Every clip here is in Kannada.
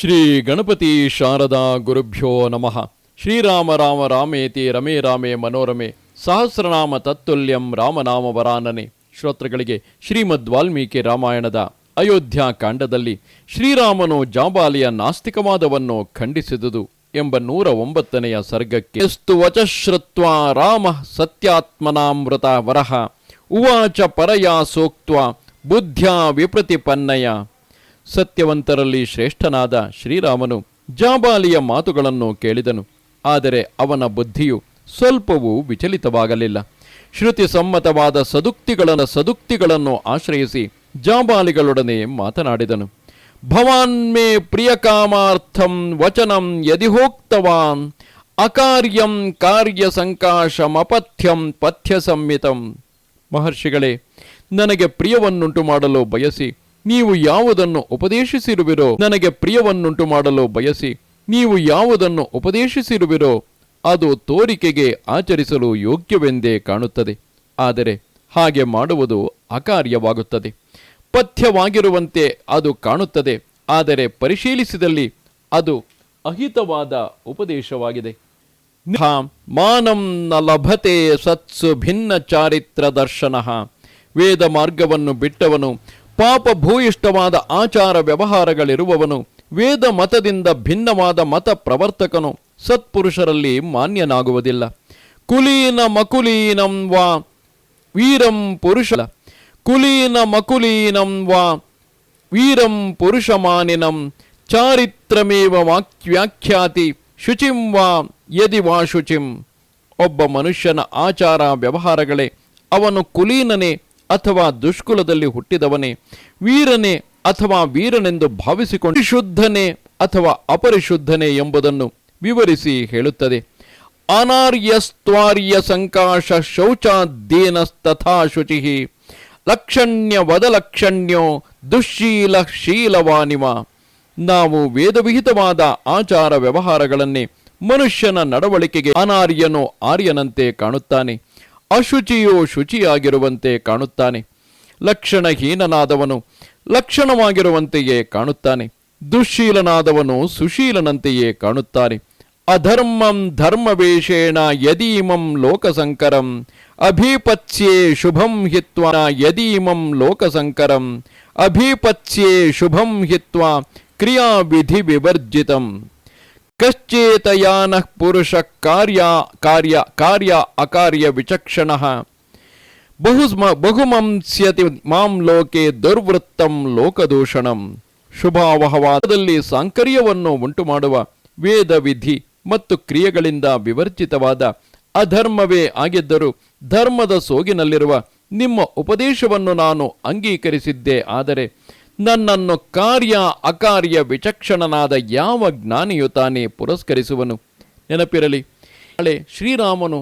ಶ್ರೀ ಗಣಪತಿ ಶಾರದಾ ಗುರುಭ್ಯೋ ನಮಃ. ಶ್ರೀರಾಮ ರಾಮ ರಾಮೇತಿ ರಮೇ ರಾಮೇ ಮನೋರಮೆ. ಸಹಸ್ರನಾಮ ತತ್ತುಲ್ಯಂ ರಾಮನಾಮ ವರಾನನೆ. ಶ್ರೋತೃಗಳಿಗೆ ಶ್ರೀಮದ್ ವಾಲ್ಮೀಕಿ ರಾಮಾಯಣದ ಅಯೋಧ್ಯ ಕಾಂಡದಲ್ಲಿ ಶ್ರೀರಾಮನು ಜಾಬಾಲಿಯ ನಾಸ್ತಿಕವಾದವನ್ನು ಖಂಡಿಸಿದುದು ಎಂಬ ನೂರ ಒಂಬತ್ತನೆಯ ಸರ್ಗಕ್ಕೆ ಎಸ್ತು ವಚಶ್ರುತ್ವ ರಾಮ ಸತ್ಯಾತ್ಮನಾಮೃತ ವರಹ ಉವಾಚ ಪರಯಾ ಸೋಕ್ತ್ವ ಬುದ್ಧ್ಯಾ ವಿಪ್ರತಿಪನ್ನಯ. ಸತ್ಯವಂತರಲ್ಲಿ ಶ್ರೇಷ್ಠನಾದ ಶ್ರೀರಾಮನು ಜಾಬಾಲಿಯ ಮಾತುಗಳನ್ನು ಕೇಳಿದನು. ಆದರೆ ಅವನ ಬುದ್ಧಿಯು ಸ್ವಲ್ಪವೂ ವಿಚಲಿತವಾಗಲಿಲ್ಲ. ಶ್ರುತಿ ಸಮ್ಮತವಾದ ಸದುಕ್ತಿಗಳನ್ನು ಸದುಕ್ತಿಗಳನ್ನು ಆಶ್ರಯಿಸಿ ಜಾಬಾಲಿಗಳೊಡನೆ ಮಾತನಾಡಿದನು. ಭವಾನ್ ಮೇ ಪ್ರಿಯಕಾಮಾರ್ಥಂ ವಚನಂ ಯದಿಹೋಕ್ತವಾನ್ ಅಕಾರ್ಯಂ ಕಾರ್ಯ ಸಂಕಾಶಮಪಥ್ಯಂ ಪಥ್ಯ ಸಂಹಿತಂ ಮಹರ್ಷಿಗಳೇ, ನನಗೆ ಪ್ರಿಯವನ್ನುಂಟು ಮಾಡಲು ಬಯಸಿ ನೀವು ಯಾವುದನ್ನು ಉಪದೇಶಿಸಿರುವಿರೋ ನನಗೆ ಪ್ರಿಯವನ್ನುಂಟು ಮಾಡಲು ಬಯಸಿ, ನೀವು ಯಾವುದನ್ನು ಉಪದೇಶಿಸಿರುವಿರೋ ಅದು ತೋರಿಕೆಗೆ ಆಚರಿಸಲು ಯೋಗ್ಯವೆಂದೇ ಕಾಣುತ್ತದೆ. ಆದರೆ ಹಾಗೆ ಮಾಡುವುದು ಅಕಾರ್ಯವಾಗುತ್ತದೆ. ಪಥ್ಯವಾಗಿರುವಂತೆ ಅದು ಕಾಣುತ್ತದೆ, ಆದರೆ ಪರಿಶೀಲಿಸಿದಲ್ಲಿ ಅದು ಅಹಿತವಾದ ಉಪದೇಶವಾಗಿದೆ. ಮಾನಂ ನ ಲಭತೆ ಸತ್ಸು ಭಿನ್ನ ಚಾರಿತ್ರ ದರ್ಶನ. ವೇದ ಮಾರ್ಗವನ್ನು ಬಿಟ್ಟವನು ಪಾಪ ಭೂಯಿಷ್ಠವಾದ ಆಚಾರ ವ್ಯವಹಾರಗಳಿರುವವನು ವೇದ ಮತದಿಂದ ಭಿನ್ನವಾದ ಮತ ಪ್ರವರ್ತಕನು. ಸತ್ಪುರುಷರಲ್ಲಿ ಮಾನ್ಯನಾಗುವುದಿಲ್ಲ. ಕುಲೀನ ಮಕುಲೀನಂ ವಾ ವೀರಂ ಪುರುಷ ಕುಲೀನ ಮಕುಲೀನಂ ವಾ ವೀರಂ ಪುರುಷಮಾನಿನಂ ಚಾರಿತ್ರಮೇವ ವಾಕ್ಯಾಖ್ಯಾತಿ ಶುಚಿಂ ವಾ ಯದಿ ವಾ ಶುಚಿಂ. ಒಬ್ಬ ಮನುಷ್ಯನ ಆಚಾರ ವ್ಯವಹಾರಗಳೇ ಅವನು ಕುಲೀನನೇ ಅಥವಾ ದುಷ್ಕುಲದಲ್ಲಿ ಹುಟ್ಟಿದವನೇ, ವೀರನೇ ಅಥವಾ ವೀರನೆಂದು ಭಾವಿಸಿಕೊಂಡು ಶುದ್ಧನೇ ಅಥವಾ ಅಪರಿಶುದ್ಧನೇ ಎಂಬುದನ್ನು ವಿವರಿಸಿ ಹೇಳುತ್ತದೆ. ಅನಾರ್ಯಸ್ತ್ವಾರ್ಯ ಸಂಕಾಶ ಶೌಚಾದ್ದೇನಸ್ತಥಾ ಶುಚಿ. ಲಕ್ಷಣ್ಯ ವದಲಕ್ಷಣ್ಯೋ ದುಶ್ಶೀಲ ಶೀಲವಾನಿವ. ನಾವು ವೇದವಿಹಿತವಾದ ಆಚಾರ ವ್ಯವಹಾರಗಳನ್ನೇ ಮನುಷ್ಯನ ನಡವಳಿಕೆಗೆ ಅನಾರ್ಯನೋ ಆರ್ಯನಂತೆ ಕಾಣುತ್ತಾನೆ. ಅಶುಚಿಯೋ ಶುಚಿಯಾಗಿರುವಂತೆ ಕಾಣುತ್ತಾನೆ ಲಕ್ಷಣಹೀನನಾದವನು ಲಕ್ಷಣವಾಗಿರುವಂತೆಯೇ ಕಾಣುತ್ತಾನೆ ದುಶ್ಶೀಲನಾದವನು ಸುಶೀಲನಂತೆಯೇ ಕಾಣುತ್ತಾನೆ ಅಧರ್ಮಂ ಧರ್ಮವೇಷೇಣ ಯದೀಮಂ ಲೋಕಸಂಕರಂ ಅಭಿಪತ್ಸ್ಯೆ ಶುಭಂ ಹಿತ್ವ ಯದೀಮಂ ಲೋಕಸಂಕರಂ ಅಭಿಪತ್ಸ್ಯೆ ಶುಭಂ ಹಿತ್ವ ಕ್ರಿಯಾವಿಧಿ ವಿವರ್ಜಿತಂ ಕಶ್ಚೇತಯಾನ ಪುರುಷ ಕಾರ್ಯ ಕಾರ್ಯ ಕಾರ್ಯ ಅಕಾರ್ಯ ವಿಚಕ್ಷಣ ಬಹು ಬಹುಮಂಸ್ಯತಿ ಮಾಂ ಲೋಕೆ ದುರ್ವೃತ್ತಂ ಲೋಕದೂಷಣಂ ಶುಭಾವಹವಾದದಲ್ಲಿ ಸಾಂಕರ್ಯವನ್ನು ಉಂಟು ಮಾಡುವ ವೇದ ವಿಧಿ ಮತ್ತು ಕ್ರಿಯೆಗಳಿಂದ ವಿವರ್ಜಿತವಾದ ಅಧರ್ಮವೇ ಆಗಿದ್ದರೂ ಧರ್ಮದ ಸೋಗಿನಲ್ಲಿರುವ ನಿಮ್ಮ ಉಪದೇಶವನ್ನು ನಾನು ಅಂಗೀಕರಿಸಿದ್ದೆ ಆದರೆ ನನ್ನನ್ನು ಕಾರ್ಯ ಅಕಾರ್ಯ ವಿಚಕ್ಷಣನಾದ ಯಾವ ಜ್ಞಾನಿಯು ತಾನೇ ಪುರಸ್ಕರಿಸುವನು? ನೆನಪಿರಲಿ, ನಾಳೆ ಶ್ರೀರಾಮನು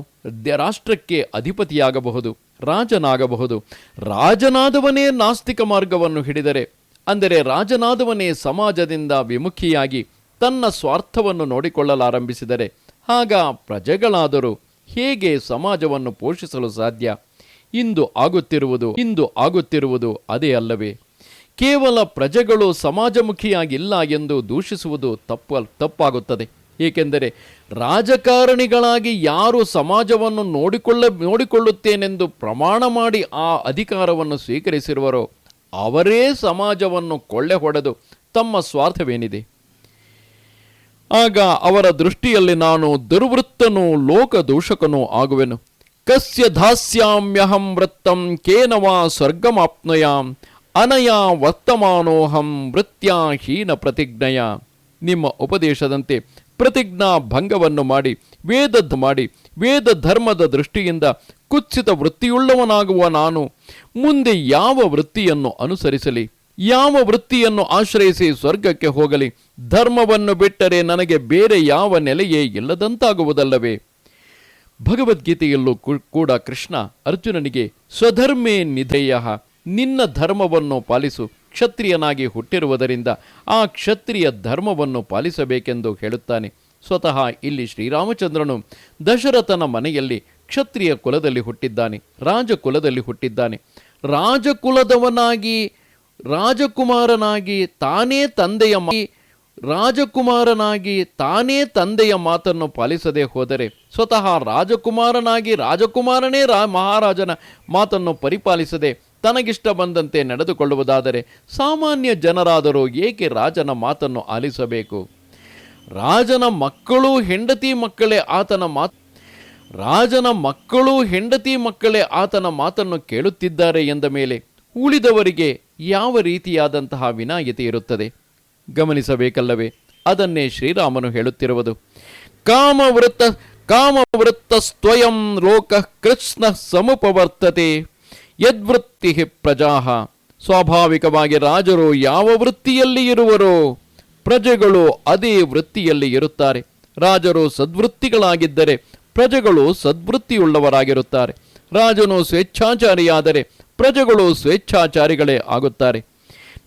ರಾಷ್ಟ್ರಕ್ಕೆ ಅಧಿಪತಿಯಾಗಬಹುದು, ರಾಜನಾಗಬಹುದು. ರಾಜನಾದವನೇ ನಾಸ್ತಿಕ ಮಾರ್ಗವನ್ನು ಹಿಡಿದರೆ, ಅಂದರೆ ರಾಜನಾದವನೇ ಸಮಾಜದಿಂದ ವಿಮುಖಿಯಾಗಿ ತನ್ನ ಸ್ವಾರ್ಥವನ್ನು ನೋಡಿಕೊಳ್ಳಲಾರಂಭಿಸಿದರೆ, ಆಗ ಪ್ರಜೆಗಳಾದರೂ ಹೇಗೆ ಸಮಾಜವನ್ನು ಪೋಷಿಸಲು ಸಾಧ್ಯ? ಇಂದು ಆಗುತ್ತಿರುವುದು ಇಂದು ಆಗುತ್ತಿರುವುದು ಅದೇ ಅಲ್ಲವೇ? ಕೇವಲ ಪ್ರಜೆಗಳು ಸಮಾಜಮುಖಿಯಾಗಿಲ್ಲ ಎಂದು ದೂಷಿಸುವುದು ತಪ್ಪ ತಪ್ಪಾಗುತ್ತದೆ. ಏಕೆಂದರೆ ರಾಜಕಾರಣಿಗಳಾಗಿ ಯಾರು ಸಮಾಜವನ್ನು ನೋಡಿಕೊಳ್ಳ, ನೋಡಿಕೊಳ್ಳುತ್ತೇನೆಂದು ಪ್ರಮಾಣ ಮಾಡಿ ಆ ಅಧಿಕಾರವನ್ನು ಸ್ವೀಕರಿಸಿರುವರೋ ಅವರೇ ಸಮಾಜವನ್ನು ಕೊಳ್ಳೆ ಹೊಡೆದು ತಮ್ಮ ಸ್ವಾರ್ಥವೇನಿದೆ. ಆಗ ಅವರ ದೃಷ್ಟಿಯಲ್ಲಿ ನಾನು ದುರ್ವೃತ್ತನೂ ಲೋಕದೂಷಕನೂ ಆಗುವೆನು. ಕಸ್ಯ ದಾಸ್ಯಾಮ್ಯಹಂ ವೃತ್ತಂ ಕೇನವಾ ಸ್ವರ್ಗಮಾಪ್ನುಯಾಂ. ಅನಯ ವರ್ತಮಾನೋಹಂ ವೃತ್ಯಾಹೀನ ಪ್ರತಿಜ್ಞೆಯ. ನಿಮ್ಮ ಉಪದೇಶದಂತೆ ಪ್ರತಿಜ್ಞಾ ಭಂಗವನ್ನು ಮಾಡಿ, ವೇದದ್ ಮಾಡಿ ವೇದ ಧರ್ಮದ ದೃಷ್ಟಿಯಿಂದ ಕುತ್ಸಿತ ವೃತ್ತಿಯುಳ್ಳವನಾಗುವ ನಾನು. ಮುಂದೆ ಯಾವ ವೃತ್ತಿಯನ್ನು ಅನುಸರಿಸಲಿ, ಯಾವ ವೃತ್ತಿಯನ್ನು ಆಶ್ರಯಿಸಿ ಸ್ವರ್ಗಕ್ಕೆ ಹೋಗಲಿ, ಧರ್ಮವನ್ನು ಬಿಟ್ಟರೆ ನನಗೆ ಬೇರೆ ಯಾವ ನೆಲೆಯೇ ಇಲ್ಲದಂತಾಗುವುದಲ್ಲವೇ? ಭಗವದ್ಗೀತೆಯಲ್ಲೂ ಕೂಡ ಕೃಷ್ಣ ಅರ್ಜುನನಿಗೆ ಸ್ವಧರ್ಮೇ ನಿಧೇಯ. ನಿನ್ನ ಧರ್ಮವನ್ನು ಪಾಲಿಸು, ಕ್ಷತ್ರಿಯನಾಗಿ ಹುಟ್ಟಿರುವುದರಿಂದ ಆ ಕ್ಷತ್ರಿಯ ಧರ್ಮವನ್ನು ಪಾಲಿಸಬೇಕೆಂದು ಹೇಳುತ್ತಾನೆ. ಸ್ವತಃ ಇಲ್ಲಿ ಶ್ರೀರಾಮಚಂದ್ರನು ದಶರಥನ ಮನೆಯಲ್ಲಿ ಕ್ಷತ್ರಿಯ ಕುಲದಲ್ಲಿ ಹುಟ್ಟಿದ್ದಾನೆ, ರಾಜಕುಲದಲ್ಲಿ ಹುಟ್ಟಿದ್ದಾನೆ. ರಾಜಕುಲದವನಾಗಿ, ರಾಜಕುಮಾರನಾಗಿ ತಾನೇ ತಂದೆಯ ರಾಜಕುಮಾರನಾಗಿ ತಾನೇ ತಂದೆಯ ಮಾತನ್ನು ಪಾಲಿಸದೆ ಹೋದರೆ ಸ್ವತಃ ರಾಜಕುಮಾರನಾಗಿ ರಾಜಕುಮಾರನೇ ರಾ ಮಹಾರಾಜನ ಮಾತನ್ನು ಪರಿಪಾಲಿಸದೆ ತನಗಿಷ್ಟ ಬಂದಂತೆ ನಡೆದುಕೊಳ್ಳುವುದಾದರೆ ಸಾಮಾನ್ಯ ಜನರಾದರೂ ಏಕೆ ರಾಜನ ಮಾತನ್ನು ಆಲಿಸಬೇಕು? ರಾಜನ ಮಕ್ಕಳು ಹೆಂಡತಿ ಮಕ್ಕಳೇ ಆತನ ಮಾತು, ರಾಜನ ಮಕ್ಕಳು ಹೆಂಡತಿ ಮಕ್ಕಳೇ ಆತನ ಮಾತನ್ನು ಕೇಳುತ್ತಿದ್ದಾರೆ ಎಂದ ಮೇಲೆ ಉಳಿದವರಿಗೆ ಯಾವ ರೀತಿಯಾದಂತಹ ವಿನಾಯಿತಿ ಇರುತ್ತದೆ? ಗಮನಿಸಬೇಕಲ್ಲವೇ, ಅದನ್ನೇ ಶ್ರೀರಾಮನು ಹೇಳುತ್ತಿರುವುದು. ಕಾಮವೃತ್ತ ಕಾಮವೃತ್ತ ಸ್ವಯಂ ಲೋಕ ಕೃಷ್ಣ ಸಮುಪವರ್ತತೆ. ಯದ್ವೃತ್ತಿ ಪ್ರಜಾಹ. ಸ್ವಾಭಾವಿಕವಾಗಿ ರಾಜರು ಯಾವ ವೃತ್ತಿಯಲ್ಲಿ ಇರುವರೋ ಪ್ರಜೆಗಳು ಅದೇ ವೃತ್ತಿಯಲ್ಲಿ ಇರುತ್ತಾರೆ. ರಾಜರು ಸದ್ವೃತ್ತಿಗಳಾಗಿದ್ದರೆ ಪ್ರಜೆಗಳು ಸದ್ವೃತ್ತಿಯುಳ್ಳವರಾಗಿರುತ್ತಾರೆ. ರಾಜನು ಸ್ವೇಚ್ಛಾಚಾರಿಯಾದರೆ ಪ್ರಜೆಗಳು ಸ್ವೇಚ್ಛಾಚಾರಿಗಳೇ ಆಗುತ್ತಾರೆ.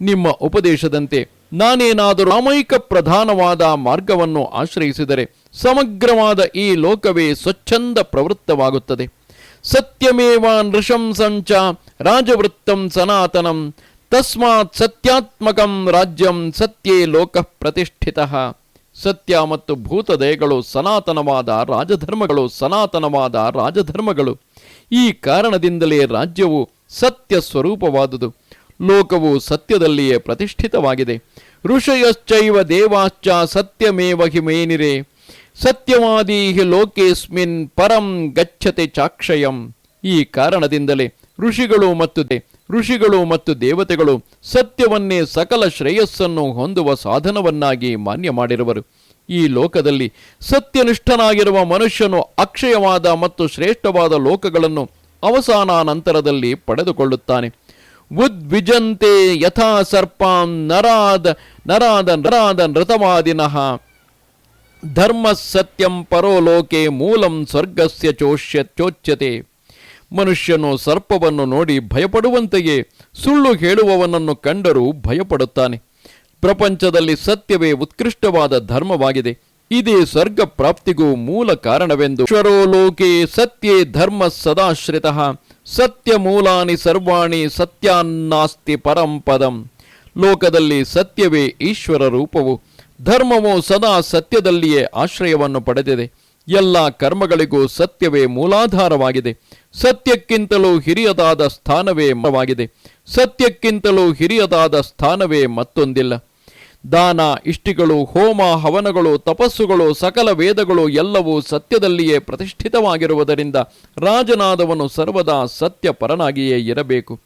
ನಿಮ್ಮ ಉಪದೇಶದಂತೆ ನಾನೇನಾದರೂ ಅಮೈಕ ಪ್ರಧಾನವಾದ ಮಾರ್ಗವನ್ನು ಆಶ್ರಯಿಸಿದರೆ ಸಮಗ್ರವಾದ ಈ ಲೋಕವೇ ಸ್ವಚ್ಛಂದ ಪ್ರವೃತ್ತವಾಗುತ್ತದೆ. ಸತ್ಯಮೇವ ನೃಶಂಸಂಚ ರಾಜವೃತ್ತಂ ಸನಾತನಂ ತಸ್ಮಾತ್ ಸತ್ಯಾತ್ಮಕಂ ರಾಜ್ಯಂ ಸತ್ಯೇ ಲೋಕ ಪ್ರತಿಷ್ಠಿತ ಸತ್ಯ ಮತ್ತು ಭೂತದಯಗಳು ಸನಾತನವಾದ ರಾಜಧರ್ಮಗಳು ಸನಾತನವಾದ ರಾಜಧರ್ಮಗಳು. ಈ ಕಾರಣದಿಂದಲೇ ರಾಜ್ಯವು ಸತ್ಯ ಸ್ವರೂಪವಾದುದು. ಲೋಕವು ಸತ್ಯದಲ್ಲಿಯೇ ಪ್ರತಿಷ್ಠಿತವಾಗಿದೆ. ಋಷಯಶ್ಚೈವ ದೇವಾಶ್ಚ ಸತ್ಯಮೇವ ಹಿಮೇನಿರೆ ಸತ್ಯವಾದಿ ಲೋಕೇಸ್ಮಿನ್ ಪರಂ ಗಚ್ಚತೆ ಚಾಕ್ಷಯಂ. ಈ ಕಾರಣದಿಂದಲೇ ಋಷಿಗಳು ಮತ್ತು ಋಷಿಗಳು ಮತ್ತು ದೇವತೆಗಳು ಸತ್ಯವನ್ನೇ ಸಕಲ ಶ್ರೇಯಸ್ಸನ್ನು ಹೊಂದುವ ಸಾಧನವನ್ನಾಗಿ ಮಾನ್ಯ ಮಾಡಿರುವರು. ಈ ಲೋಕದಲ್ಲಿ ಸತ್ಯನಿಷ್ಠನಾಗಿರುವ ಮನುಷ್ಯನು ಅಕ್ಷಯವಾದ ಮತ್ತು ಶ್ರೇಷ್ಠವಾದ ಲೋಕಗಳನ್ನು ಅವಸಾನಾನಂತರದಲ್ಲಿ ಪಡೆದುಕೊಳ್ಳುತ್ತಾನೆ. ಉದ್ವಿಜಂತೆ ಯಥಾ ಸರ್ಪಾಂ ನರಾದ ನರಾದ ನರಾದ ನೃತವಾದಿನಃ. ಧರ್ಮ ಸತ್ಯಂ ಪರೋಲೋಕೆ ಮೂಲಂ ಸ್ವರ್ಗಸ್ಯ ಚೋಷ್ಯ ಚೋಚ್ಯತೆ. ಮನುಷ್ಯನು ಸರ್ಪವನ್ನು ನೋಡಿ ಭಯಪಡುವಂತೆಯೇ, ಸುಳ್ಳು ಹೇಳುವವನನ್ನು ಕಂಡರೂ ಭಯಪಡುತ್ತಾನೆ. ಪ್ರಪಂಚದಲ್ಲಿ ಸತ್ಯವೇ ಉತ್ಕೃಷ್ಟವಾದ ಧರ್ಮವಾಗಿದೆ. ಇದೇ ಸ್ವರ್ಗ ಪ್ರಾಪ್ತಿಗೂ ಮೂಲ ಕಾರಣವೆಂದು. ಶ್ವರೋಲೋಕೆ ಸತ್ಯೇ ಧರ್ಮ ಸದಾಶ್ರಿತ. ಸತ್ಯ ಮೂಲಾನಿ ಸರ್ವಾಣಿ ಸತ್ಯಾನ್ನಾಸ್ತಿ ಪರಂಪದಂ ಲೋಕದಲ್ಲಿ ಸತ್ಯವೇ ಈಶ್ವರ ರೂಪವು. ಧರ್ಮವು ಸದಾ ಸತ್ಯದಲ್ಲಿಯೇ ಆಶ್ರಯವನ್ನು ಪಡೆದಿದೆ. ಎಲ್ಲ ಕರ್ಮಗಳಿಗೂ ಸತ್ಯವೇ ಮೂಲಾಧಾರವಾಗಿದೆ. ಸತ್ಯಕ್ಕಿಂತಲೂ ಹಿರಿಯದಾದ ಸ್ಥಾನವೇ ಮರವಾಗಿದೆ ಸತ್ಯಕ್ಕಿಂತಲೂ ಹಿರಿಯದಾದ ಸ್ಥಾನವೇ ಮತ್ತೊಂದಿಲ್ಲ. ದಾನ, ಇಷ್ಟಿಗಳು, ಹೋಮ, ಹವನಗಳು, ತಪಸ್ಸುಗಳು, ಸಕಲ ವೇದಗಳು ಎಲ್ಲವೂ ಸತ್ಯದಲ್ಲಿಯೇ ಪ್ರತಿಷ್ಠಿತವಾಗಿರುವುದರಿಂದ ರಾಜನಾದವನು ಸರ್ವದಾ ಸತ್ಯ ಪರನಾಗಿಯೇ ಇರಬೇಕು.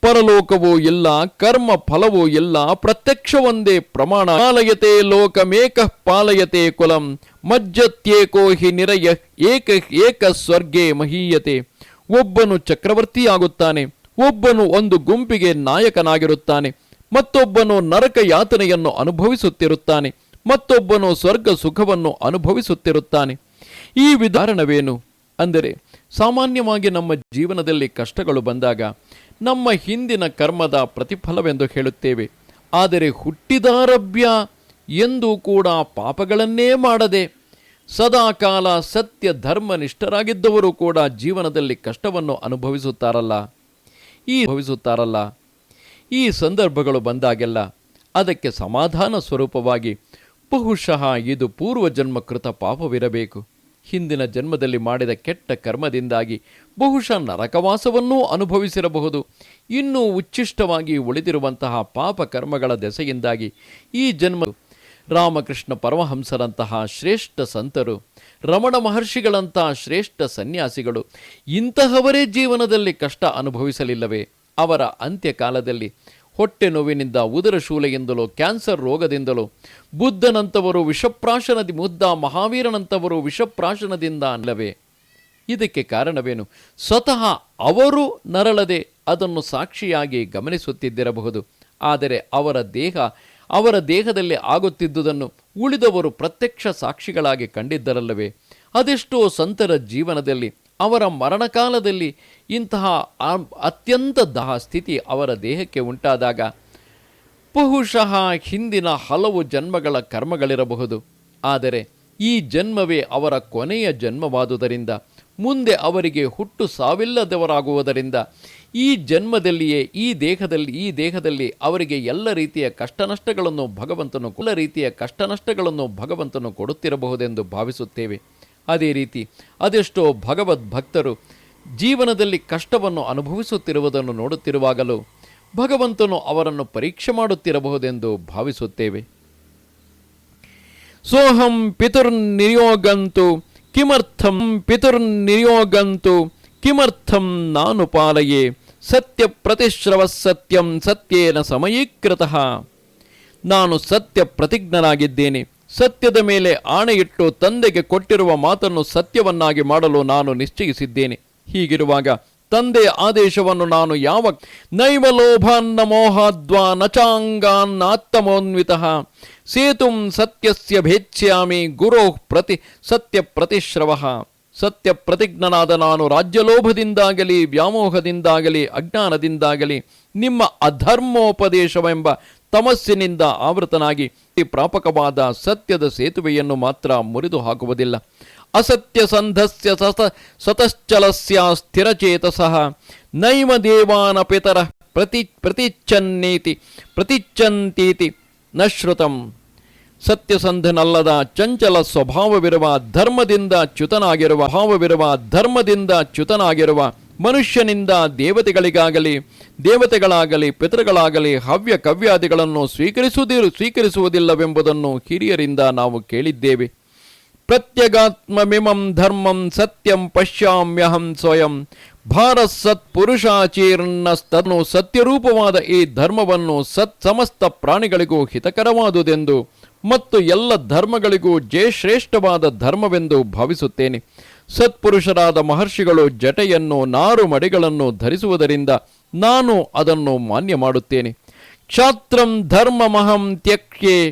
ಪರಲೋಕವೂ ಇಲ್ಲ, ಕರ್ಮ ಫಲವೋ ಇಲ್ಲ, ಪ್ರತ್ಯಕ್ಷವೊಂದೇ ಪ್ರಮಾಣ. ಪಾಲಯತೆ ಲೋಕಮೇಕ ಪಾಲಯತೆ ಕುಲಂ, ಮಜ್ಜತ್ಯೇಕೋ ಹಿ ನಿರಯ ಏಕ ಏಕ ಸ್ವರ್ಗೇ ಮಹೀಯತೆ. ಒಬ್ಬನು ಚಕ್ರವರ್ತಿಯಾಗುತ್ತಾನೆ, ಒಬ್ಬನು ಒಂದು ಗುಂಪಿಗೆ ನಾಯಕನಾಗಿರುತ್ತಾನೆ, ಮತ್ತೊಬ್ಬನು ನರಕ ಯಾತನೆಯನ್ನು ಅನುಭವಿಸುತ್ತಿರುತ್ತಾನೆ, ಮತ್ತೊಬ್ಬನು ಸ್ವರ್ಗ ಸುಖವನ್ನು ಅನುಭವಿಸುತ್ತಿರುತ್ತಾನೆ. ಈ ವಿಧಾರಣವೇನು? ಅಂದರೆ, ಸಾಮಾನ್ಯವಾಗಿ ನಮ್ಮ ಜೀವನದಲ್ಲಿ ಕಷ್ಟಗಳು ಬಂದಾಗ ನಮ್ಮ ಹಿಂದಿನ ಕರ್ಮದ ಪ್ರತಿಫಲವೆಂದು ಹೇಳುತ್ತೇವೆ. ಆದರೆ ಹುಟ್ಟಿದಾರಭ್ಯ ಎಂದೂ ಕೂಡ ಪಾಪಗಳನ್ನೇ ಮಾಡದೆ, ಸದಾಕಾಲ ಸತ್ಯ ಧರ್ಮನಿಷ್ಠರಾಗಿದ್ದವರು ಕೂಡ ಜೀವನದಲ್ಲಿ ಕಷ್ಟವನ್ನು ಅನುಭವಿಸುತ್ತಾರಲ್ಲ? ಈ ಅನುಭವಿಸುತ್ತಾರಲ್ಲ? ಈ ಸಂದರ್ಭಗಳು ಬಂದಾಗೆಲ್ಲ ಅದಕ್ಕೆ ಸಮಾಧಾನ ಸ್ವರೂಪವಾಗಿ ಬಹುಶಃ ಇದು ಪೂರ್ವಜನ್ಮಕೃತ ಪಾಪವಿರಬೇಕು. ಹಿಂದಿನ ಜನ್ಮದಲ್ಲಿ ಮಾಡಿದ ಕೆಟ್ಟ ಕರ್ಮದಿಂದಾಗಿ ಬಹುಶಃ ನರಕವಾಸವನ್ನೂ ಅನುಭವಿಸಿರಬಹುದು. ಇನ್ನೂ ಉಚ್ಚಿಷ್ಟವಾಗಿ ಉಳಿದಿರುವಂತಹ ಪಾಪ ಕರ್ಮಗಳ ದೆಸೆಯಿಂದಾಗಿ ಈ ಜನ್ಮ ರಾಮಕೃಷ್ಣ ಪರಮಹಂಸರಂತಹ ಶ್ರೇಷ್ಠ ಸಂತರು, ರಮಣ ಮಹರ್ಷಿಗಳಂತಹ ಶ್ರೇಷ್ಠ ಸನ್ಯಾಸಿಗಳು ಇಂತಹವರೇ ಜೀವನದಲ್ಲಿ ಕಷ್ಟ ಅನುಭವಿಸಲಿಲ್ಲವೇ? ಅವರ ಅಂತ್ಯಕಾಲದಲ್ಲಿ ಹೊಟ್ಟೆ ನೋವಿನಿಂದ ಉದರ ಶೂಲೆಯಿಂದಲೋ, ಕ್ಯಾನ್ಸರ್ ರೋಗದಿಂದಲೋ, ಬುದ್ಧನಂತವರು, ವಿಷಪ್ರಾಶನದಿ ಮುದ್ದ ಮಹಾವೀರನಂಥವರು ವಿಷಪ್ರಾಶನದಿಂದ ಅಲ್ಲವೇ? ಇದಕ್ಕೆ ಕಾರಣವೇನು? ಸ್ವತಃ ಅವರು ನರಳದೆ ಅದನ್ನು ಸಾಕ್ಷಿಯಾಗಿ ಗಮನಿಸುತ್ತಿದ್ದಿರಬಹುದು. ಆದರೆ ಅವರ ದೇಹ, ಅವರ ದೇಹದಲ್ಲಿ ಆಗುತ್ತಿದ್ದುದನ್ನು ಉಳಿದವರು ಪ್ರತ್ಯಕ್ಷ ಸಾಕ್ಷಿಗಳಾಗಿ ಕಂಡಿದ್ದರಲ್ಲವೇ? ಅದೆಷ್ಟೋ ಸಂತರ ಜೀವನದಲ್ಲಿ ಅವರ ಮರಣಕಾಲದಲ್ಲಿ ಇಂತಹ ಅತ್ಯಂತ ದಹ ಸ್ಥಿತಿ ಅವರ ದೇಹಕ್ಕೆ ಉಂಟಾದಾಗ ಬಹುಶಃ ಹಿಂದಿನ ಹಲವು ಜನ್ಮಗಳ ಕರ್ಮಗಳಿರಬಹುದು. ಆದರೆ ಈ ಜನ್ಮವೇ ಅವರ ಕೊನೆಯ ಜನ್ಮವಾದುದರಿಂದ, ಮುಂದೆ ಅವರಿಗೆ ಹುಟ್ಟು ಸಾವಿಲ್ಲದವರಾಗುವುದರಿಂದ, ಈ ಜನ್ಮದಲ್ಲಿಯೇ, ಈ ದೇಹದಲ್ಲಿ ಈ ದೇಹದಲ್ಲಿ ಅವರಿಗೆ ಎಲ್ಲ ರೀತಿಯ ಕಷ್ಟನಷ್ಟಗಳನ್ನು ಭಗವಂತನು ಎಲ್ಲ ರೀತಿಯ ಕಷ್ಟನಷ್ಟಗಳನ್ನು ಭಗವಂತನು ಕೊಡುತ್ತಿರಬಹುದೆಂದು ಭಾವಿಸುತ್ತೇವೆ. ಅದೇ ರೀತಿ ಅದೆಷ್ಟೋ ಭಗವದ್ ಭಕ್ತರು ಜೀವನದಲ್ಲಿ ಕಷ್ಟವನ್ನು ಅನುಭವಿಸುತ್ತಿರುವುದನ್ನು ನೋಡುತ್ತಿರುವಾಗಲೂ ಭಗವಂತನು ಅವರನ್ನು ಪರೀಕ್ಷೆ ಮಾಡುತ್ತಿರಬಹುದೆಂದು ಭಾವಿಸುತ್ತೇವೆ. ಸೋಹಂ ಪಿತುರ್ನಿಯೋಗಂತು ಕಿಮರ್ಥಂ ಪಿತುರ್ನಿಯೋಗಂತು ಕಿಮರ್ಥಂ ನಾನು ಪಾಲಯೇ, ಸತ್ಯ ಪ್ರತಿಶ್ರವ ಸತ್ಯಂ ಸತ್ಯೇನ ಸಮಯೀಕೃತ. ನಾನು ಸತ್ಯ ಪ್ರತಿಜ್ಞನಾಗಿದ್ದೇನೆ ಸತ್ಯದ ಮೇಲೆ ಆಣೆಯಿಟ್ಟು ತಂದೆಗೆ ಕೊಟ್ಟಿರುವ ಮಾತನ್ನು ಸತ್ಯವನ್ನಾಗಿ ಮಾಡಲು ನಾನು ನಿಶ್ಚಯಿಸಿದ್ದೇನೆ. ಹೀಗಿರುವಾಗ ತಂದೆಯ ಆದೇಶವನ್ನು ನಾನು ಯಾವ ನೈವ ಲೋಭಾನ್ನ ಮೋಹಾದ್ವಾ ನಚಾಂಗಾನ್ನಾತ್ತಮೋನ್ವಿತ ಸೇತುಂ ಸತ್ಯಸ್ಯ ಭೇಚ್ಯಾಮಿ ಗುರೋ ಪ್ರತಿ ಸತ್ಯ ಪ್ರತಿಶ್ರವ. ಸತ್ಯ ಪ್ರತಿಜ್ಞನಾದ ನಾನು ರಾಜ್ಯಲೋಭದಿಂದಾಗಲಿ, ವ್ಯಾಮೋಹದಿಂದಾಗಲಿ, ಅಜ್ಞಾನದಿಂದಾಗಲಿ ನಿಮ್ಮ ಅಧರ್ಮೋಪದೇಶವೆಂಬ ತಮಸ್ಸಿನಿಂದ ಆವೃತನಾಗಿ ಪ್ರಾಪಕವಾದ ಸತ್ಯದ ಸೇತುವೆಯನ್ನು ಮಾತ್ರ ಮುರಿದು ಹಾಕುವುದಿಲ್ಲ. ಅಸತ್ಯ ಸಂಧಸ್ಯ ಸತ, ಸತಶ್ಚಲಸ್ಯ ಸ್ಥಿರಚೇತಸಃ ನೈವ ದೇವಾನ ಪಿತರ ಪ್ರತಿ, ಪ್ರತಿಚ್ಛನ್ನೀತಿ, ಪ್ರತಿಚ್ಛಂತೀತಿ ನ ಶ್ರುತಂ ಸತ್ಯಸಂಧನಲ್ಲದ ಚಂಚಲ ಸ್ವಭಾವವಿರುವ ಧರ್ಮದಿಂದ ಚ್ಯುತನಾಗಿರುವ, ಭಾವವಿರುವ ಧರ್ಮದಿಂದ ಚ್ಯುತನಾಗಿರುವ ಮನುಷ್ಯನಿಂದ ದೇವತೆಗಳಿಗಾಗಲಿ, ದೇವತೆಗಳಾಗಲಿ, ಪಿತೃಗಳಾಗಲಿ, ಹವ್ಯ ಕವ್ಯಾದಿಗಳನ್ನು ಸ್ವೀಕರಿಸುವುದಿರು ಸ್ವೀಕರಿಸುವುದಿಲ್ಲವೆಂಬುದನ್ನು ಹಿರಿಯರಿಂದ ನಾವು ಕೇಳಿದ್ದೇವೆ. ಪ್ರತ್ಯಗಾತ್ಮಮಿಮಂ ಧರ್ಮಂ ಸತ್ಯಂ ಪಶ್ಯಾಮ್ಯಹಂ ಸ್ವಯಂ ಭಾರತ್ ಸತ್ ಪುರುಷಾಚೀರ್ಣಸ್ತನು ಸತ್ಯರೂಪವಾದ ಈ ಧರ್ಮವನ್ನು ಸತ್ ಸಮಸ್ತ ಪ್ರಾಣಿಗಳಿಗೂ ಹಿತಕರವಾದುದೆಂದು ಮತ್ತು ಎಲ್ಲ ಧರ್ಮಗಳಿಗೂ ಜಯಶ್ರೇಷ್ಠವಾದ ಧರ್ಮವೆಂದು ಭಾವಿಸುತ್ತೇನೆ. ಸತ್ಪುರುಷರಾದ ಮಹರ್ಷಿಗಳು ಜಟೆಯನ್ನು ನಾರು ಮಡಿಗಳನ್ನು ಧರಿಸುವುದರಿಂದ ನಾನು ಅದನ್ನು ಮಾನ್ಯ ಮಾಡುತ್ತೇನೆ. ಕ್ಷಾತ್ರಂ ಧರ್ಮಮಹಂ ತ್ಯಕ್ಷೆ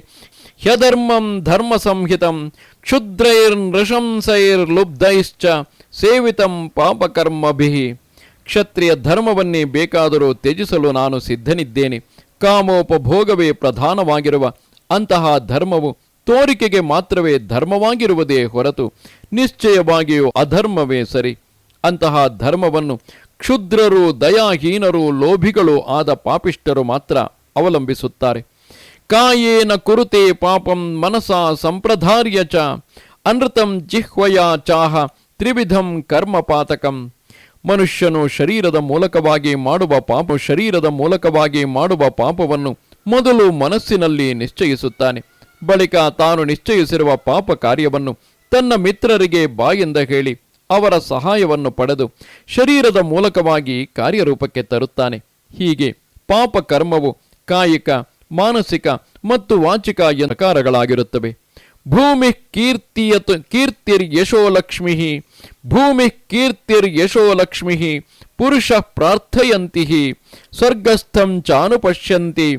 ಹ್ಯಧರ್ಮಂ ಧರ್ಮ ಸಂಹಿತಂ ಕ್ಷುದ್ರೈರ್ ನೃಶಂಸೈರ್ಲುಬ್ಧೈಶ್ಚ ಸೇವಿತಂ ಪಾಪಕರ್ಮಭಿ. ಕ್ಷತ್ರಿಯ ಧರ್ಮವನ್ನೇ ಬೇಕಾದರೂ ತ್ಯಜಿಸಲು ನಾನು ಸಿದ್ಧನಿದ್ದೇನೆ. ಕಾಮೋಪಭೋಗವೇ ಪ್ರಧಾನವಾಗಿರುವ ಅಂತಹ ಧರ್ಮವು ತೋರಿಕೆಗೆ ಮಾತ್ರವೇ ಧರ್ಮವಾಗಿರುವುದೇ ಹೊರತು ನಿಶ್ಚಯವಾಗಿಯೂ ಅಧರ್ಮವೇ ಸರಿ. ಅಂತಹ ಧರ್ಮವನ್ನು ಕ್ಷುದ್ರರು, ದಯಾಹೀನರು, ಲೋಭಿಗಳು ಆದ ಪಾಪಿಷ್ಟರು ಮಾತ್ರ ಅವಲಂಬಿಸುತ್ತಾರೆ. ಕಾಯೇನ ಕುರುತೆ ಪಾಪಂ ಮನಸಾ ಸಂಪ್ರಧಾರ್ಯ ಚ, ಅನೃತಂ ಜಿಹ್ವಯ ಚಾಹ, ತ್ರಿವಿಧಂ ಕರ್ಮಪಾತಕಂ. ಮನುಷ್ಯನು ಶರೀರದ ಮೂಲಕವಾಗಿ ಮಾಡುವ ಪಾಪ, ಶರೀರದ ಮೂಲಕವಾಗಿ ಮಾಡುವ ಪಾಪವನ್ನು ಮೊದಲು ಮನಸ್ಸಿನಲ್ಲಿ ನಿಶ್ಚಯಿಸುತ್ತಾನೆ. ಬಳಿಕ ತಾನು ನಿಶ್ಚಯಿಸಿರುವ ಪಾಪ ಕಾರ್ಯವನ್ನು ತನ್ನ ಮಿತ್ರರಿಗೆ ಬಾಯಿಂದ ಹೇಳಿ ಅವರ ಸಹಾಯವನ್ನು ಪಡೆದು ಶರೀರದ ಮೂಲಕವಾಗಿ ಕಾರ್ಯರೂಪಕ್ಕೆ ತರುತ್ತಾನೆ. ಹೀಗೆ ಪಾಪ ಕರ್ಮವು ಕಾಯಿಕ, ಮಾನಸಿಕ ಮತ್ತು ವಾಚಿಕ ಪ್ರಕಾರಗಳಾಗಿರುತ್ತವೆ. ಭೂಮಿ ಕೀರ್ತಿಯತ್ ಕೀರ್ತಿರ್ ಯಶೋಲಕ್ಷ್ಮಿ ಭೂಮಿ ಕೀರ್ತಿರ್ ಯಶೋಲಕ್ಷ್ಮಿ ಪುರುಷ ಪ್ರಾರ್ಥಯಂತಿ ಸ್ವರ್ಗಸ್ಥಂ ಚಾನುಪಶ್ಯಂತಿ,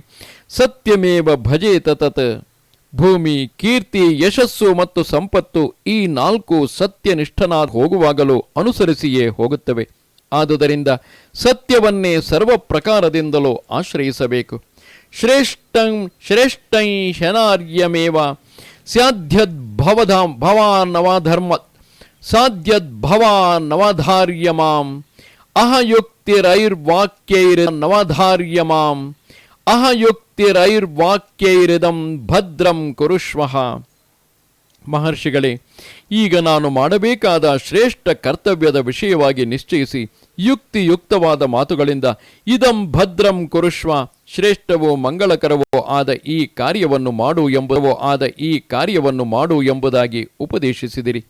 ಸತ್ಯಮೇವ ಭಜೇತ ತತ್. ಭೂಮಿ, ಕೀರ್ತಿ, ಯಶಸ್ಸು ಮತ್ತು ಸಂಪತ್ತು ಈ ನಾಲ್ಕು ಸತ್ಯನಿಷ್ಠನಾದ ಹೋಗುವಾಗಲೂ ಅನುಸರಿಸಿಯೇ ಹೋಗುತ್ತವೆ. ಆದುದರಿಂದ ಸತ್ಯವನ್ನೇ ಸರ್ವ ಪ್ರಕಾರದಿಂದಲೂ ಆಶ್ರಯಿಸಬೇಕು. ಶ್ರೇಷ್ಠಂ, ಶ್ರೇಷ್ಠೈ ಶನಾರ್ಯಮೇವ ಸ್ಯಾದ್ಯದ್ಭವಧಾ ಭವಾನವಧರ್ಮ ಸಾಧ್ಯದ್ಭವಾನವಧಾರ್ಯ ಮಾಂ ಅಹಯುಕ್ತಿರೈರ್ವಾಕ್ಯೈರ್ ನವಧಾರ್ಯ ಮಾಂ ಅಹಯುಕ್ತಿರೈರ್ವಾಕ್ಯೈರಿದಂ ಭದ್ರಂ ಕುರುಷ್ವಃ. ಮಹರ್ಷಿಗಳೇ, ಈಗ ನಾನು ಮಾಡಬೇಕಾದ ಶ್ರೇಷ್ಠ ಕರ್ತವ್ಯದ ವಿಷಯವಾಗಿ ನಿಶ್ಚಯಿಸಿ ಯುಕ್ತಿಯುಕ್ತವಾದ ಮಾತುಗಳಿಂದ ಇದಂ ಭದ್ರಂ ಕುರುಷ್ವ, ಶ್ರೇಷ್ಠವೋ ಮಂಗಳಕರವೋ ಆದ ಈ ಕಾರ್ಯವನ್ನು ಮಾಡು ಎಂಬುದವೋ ಆದ ಈ ಕಾರ್ಯವನ್ನು ಮಾಡು ಎಂಬುದಾಗಿ ಉಪದೇಶಿಸಿದಿರಿ.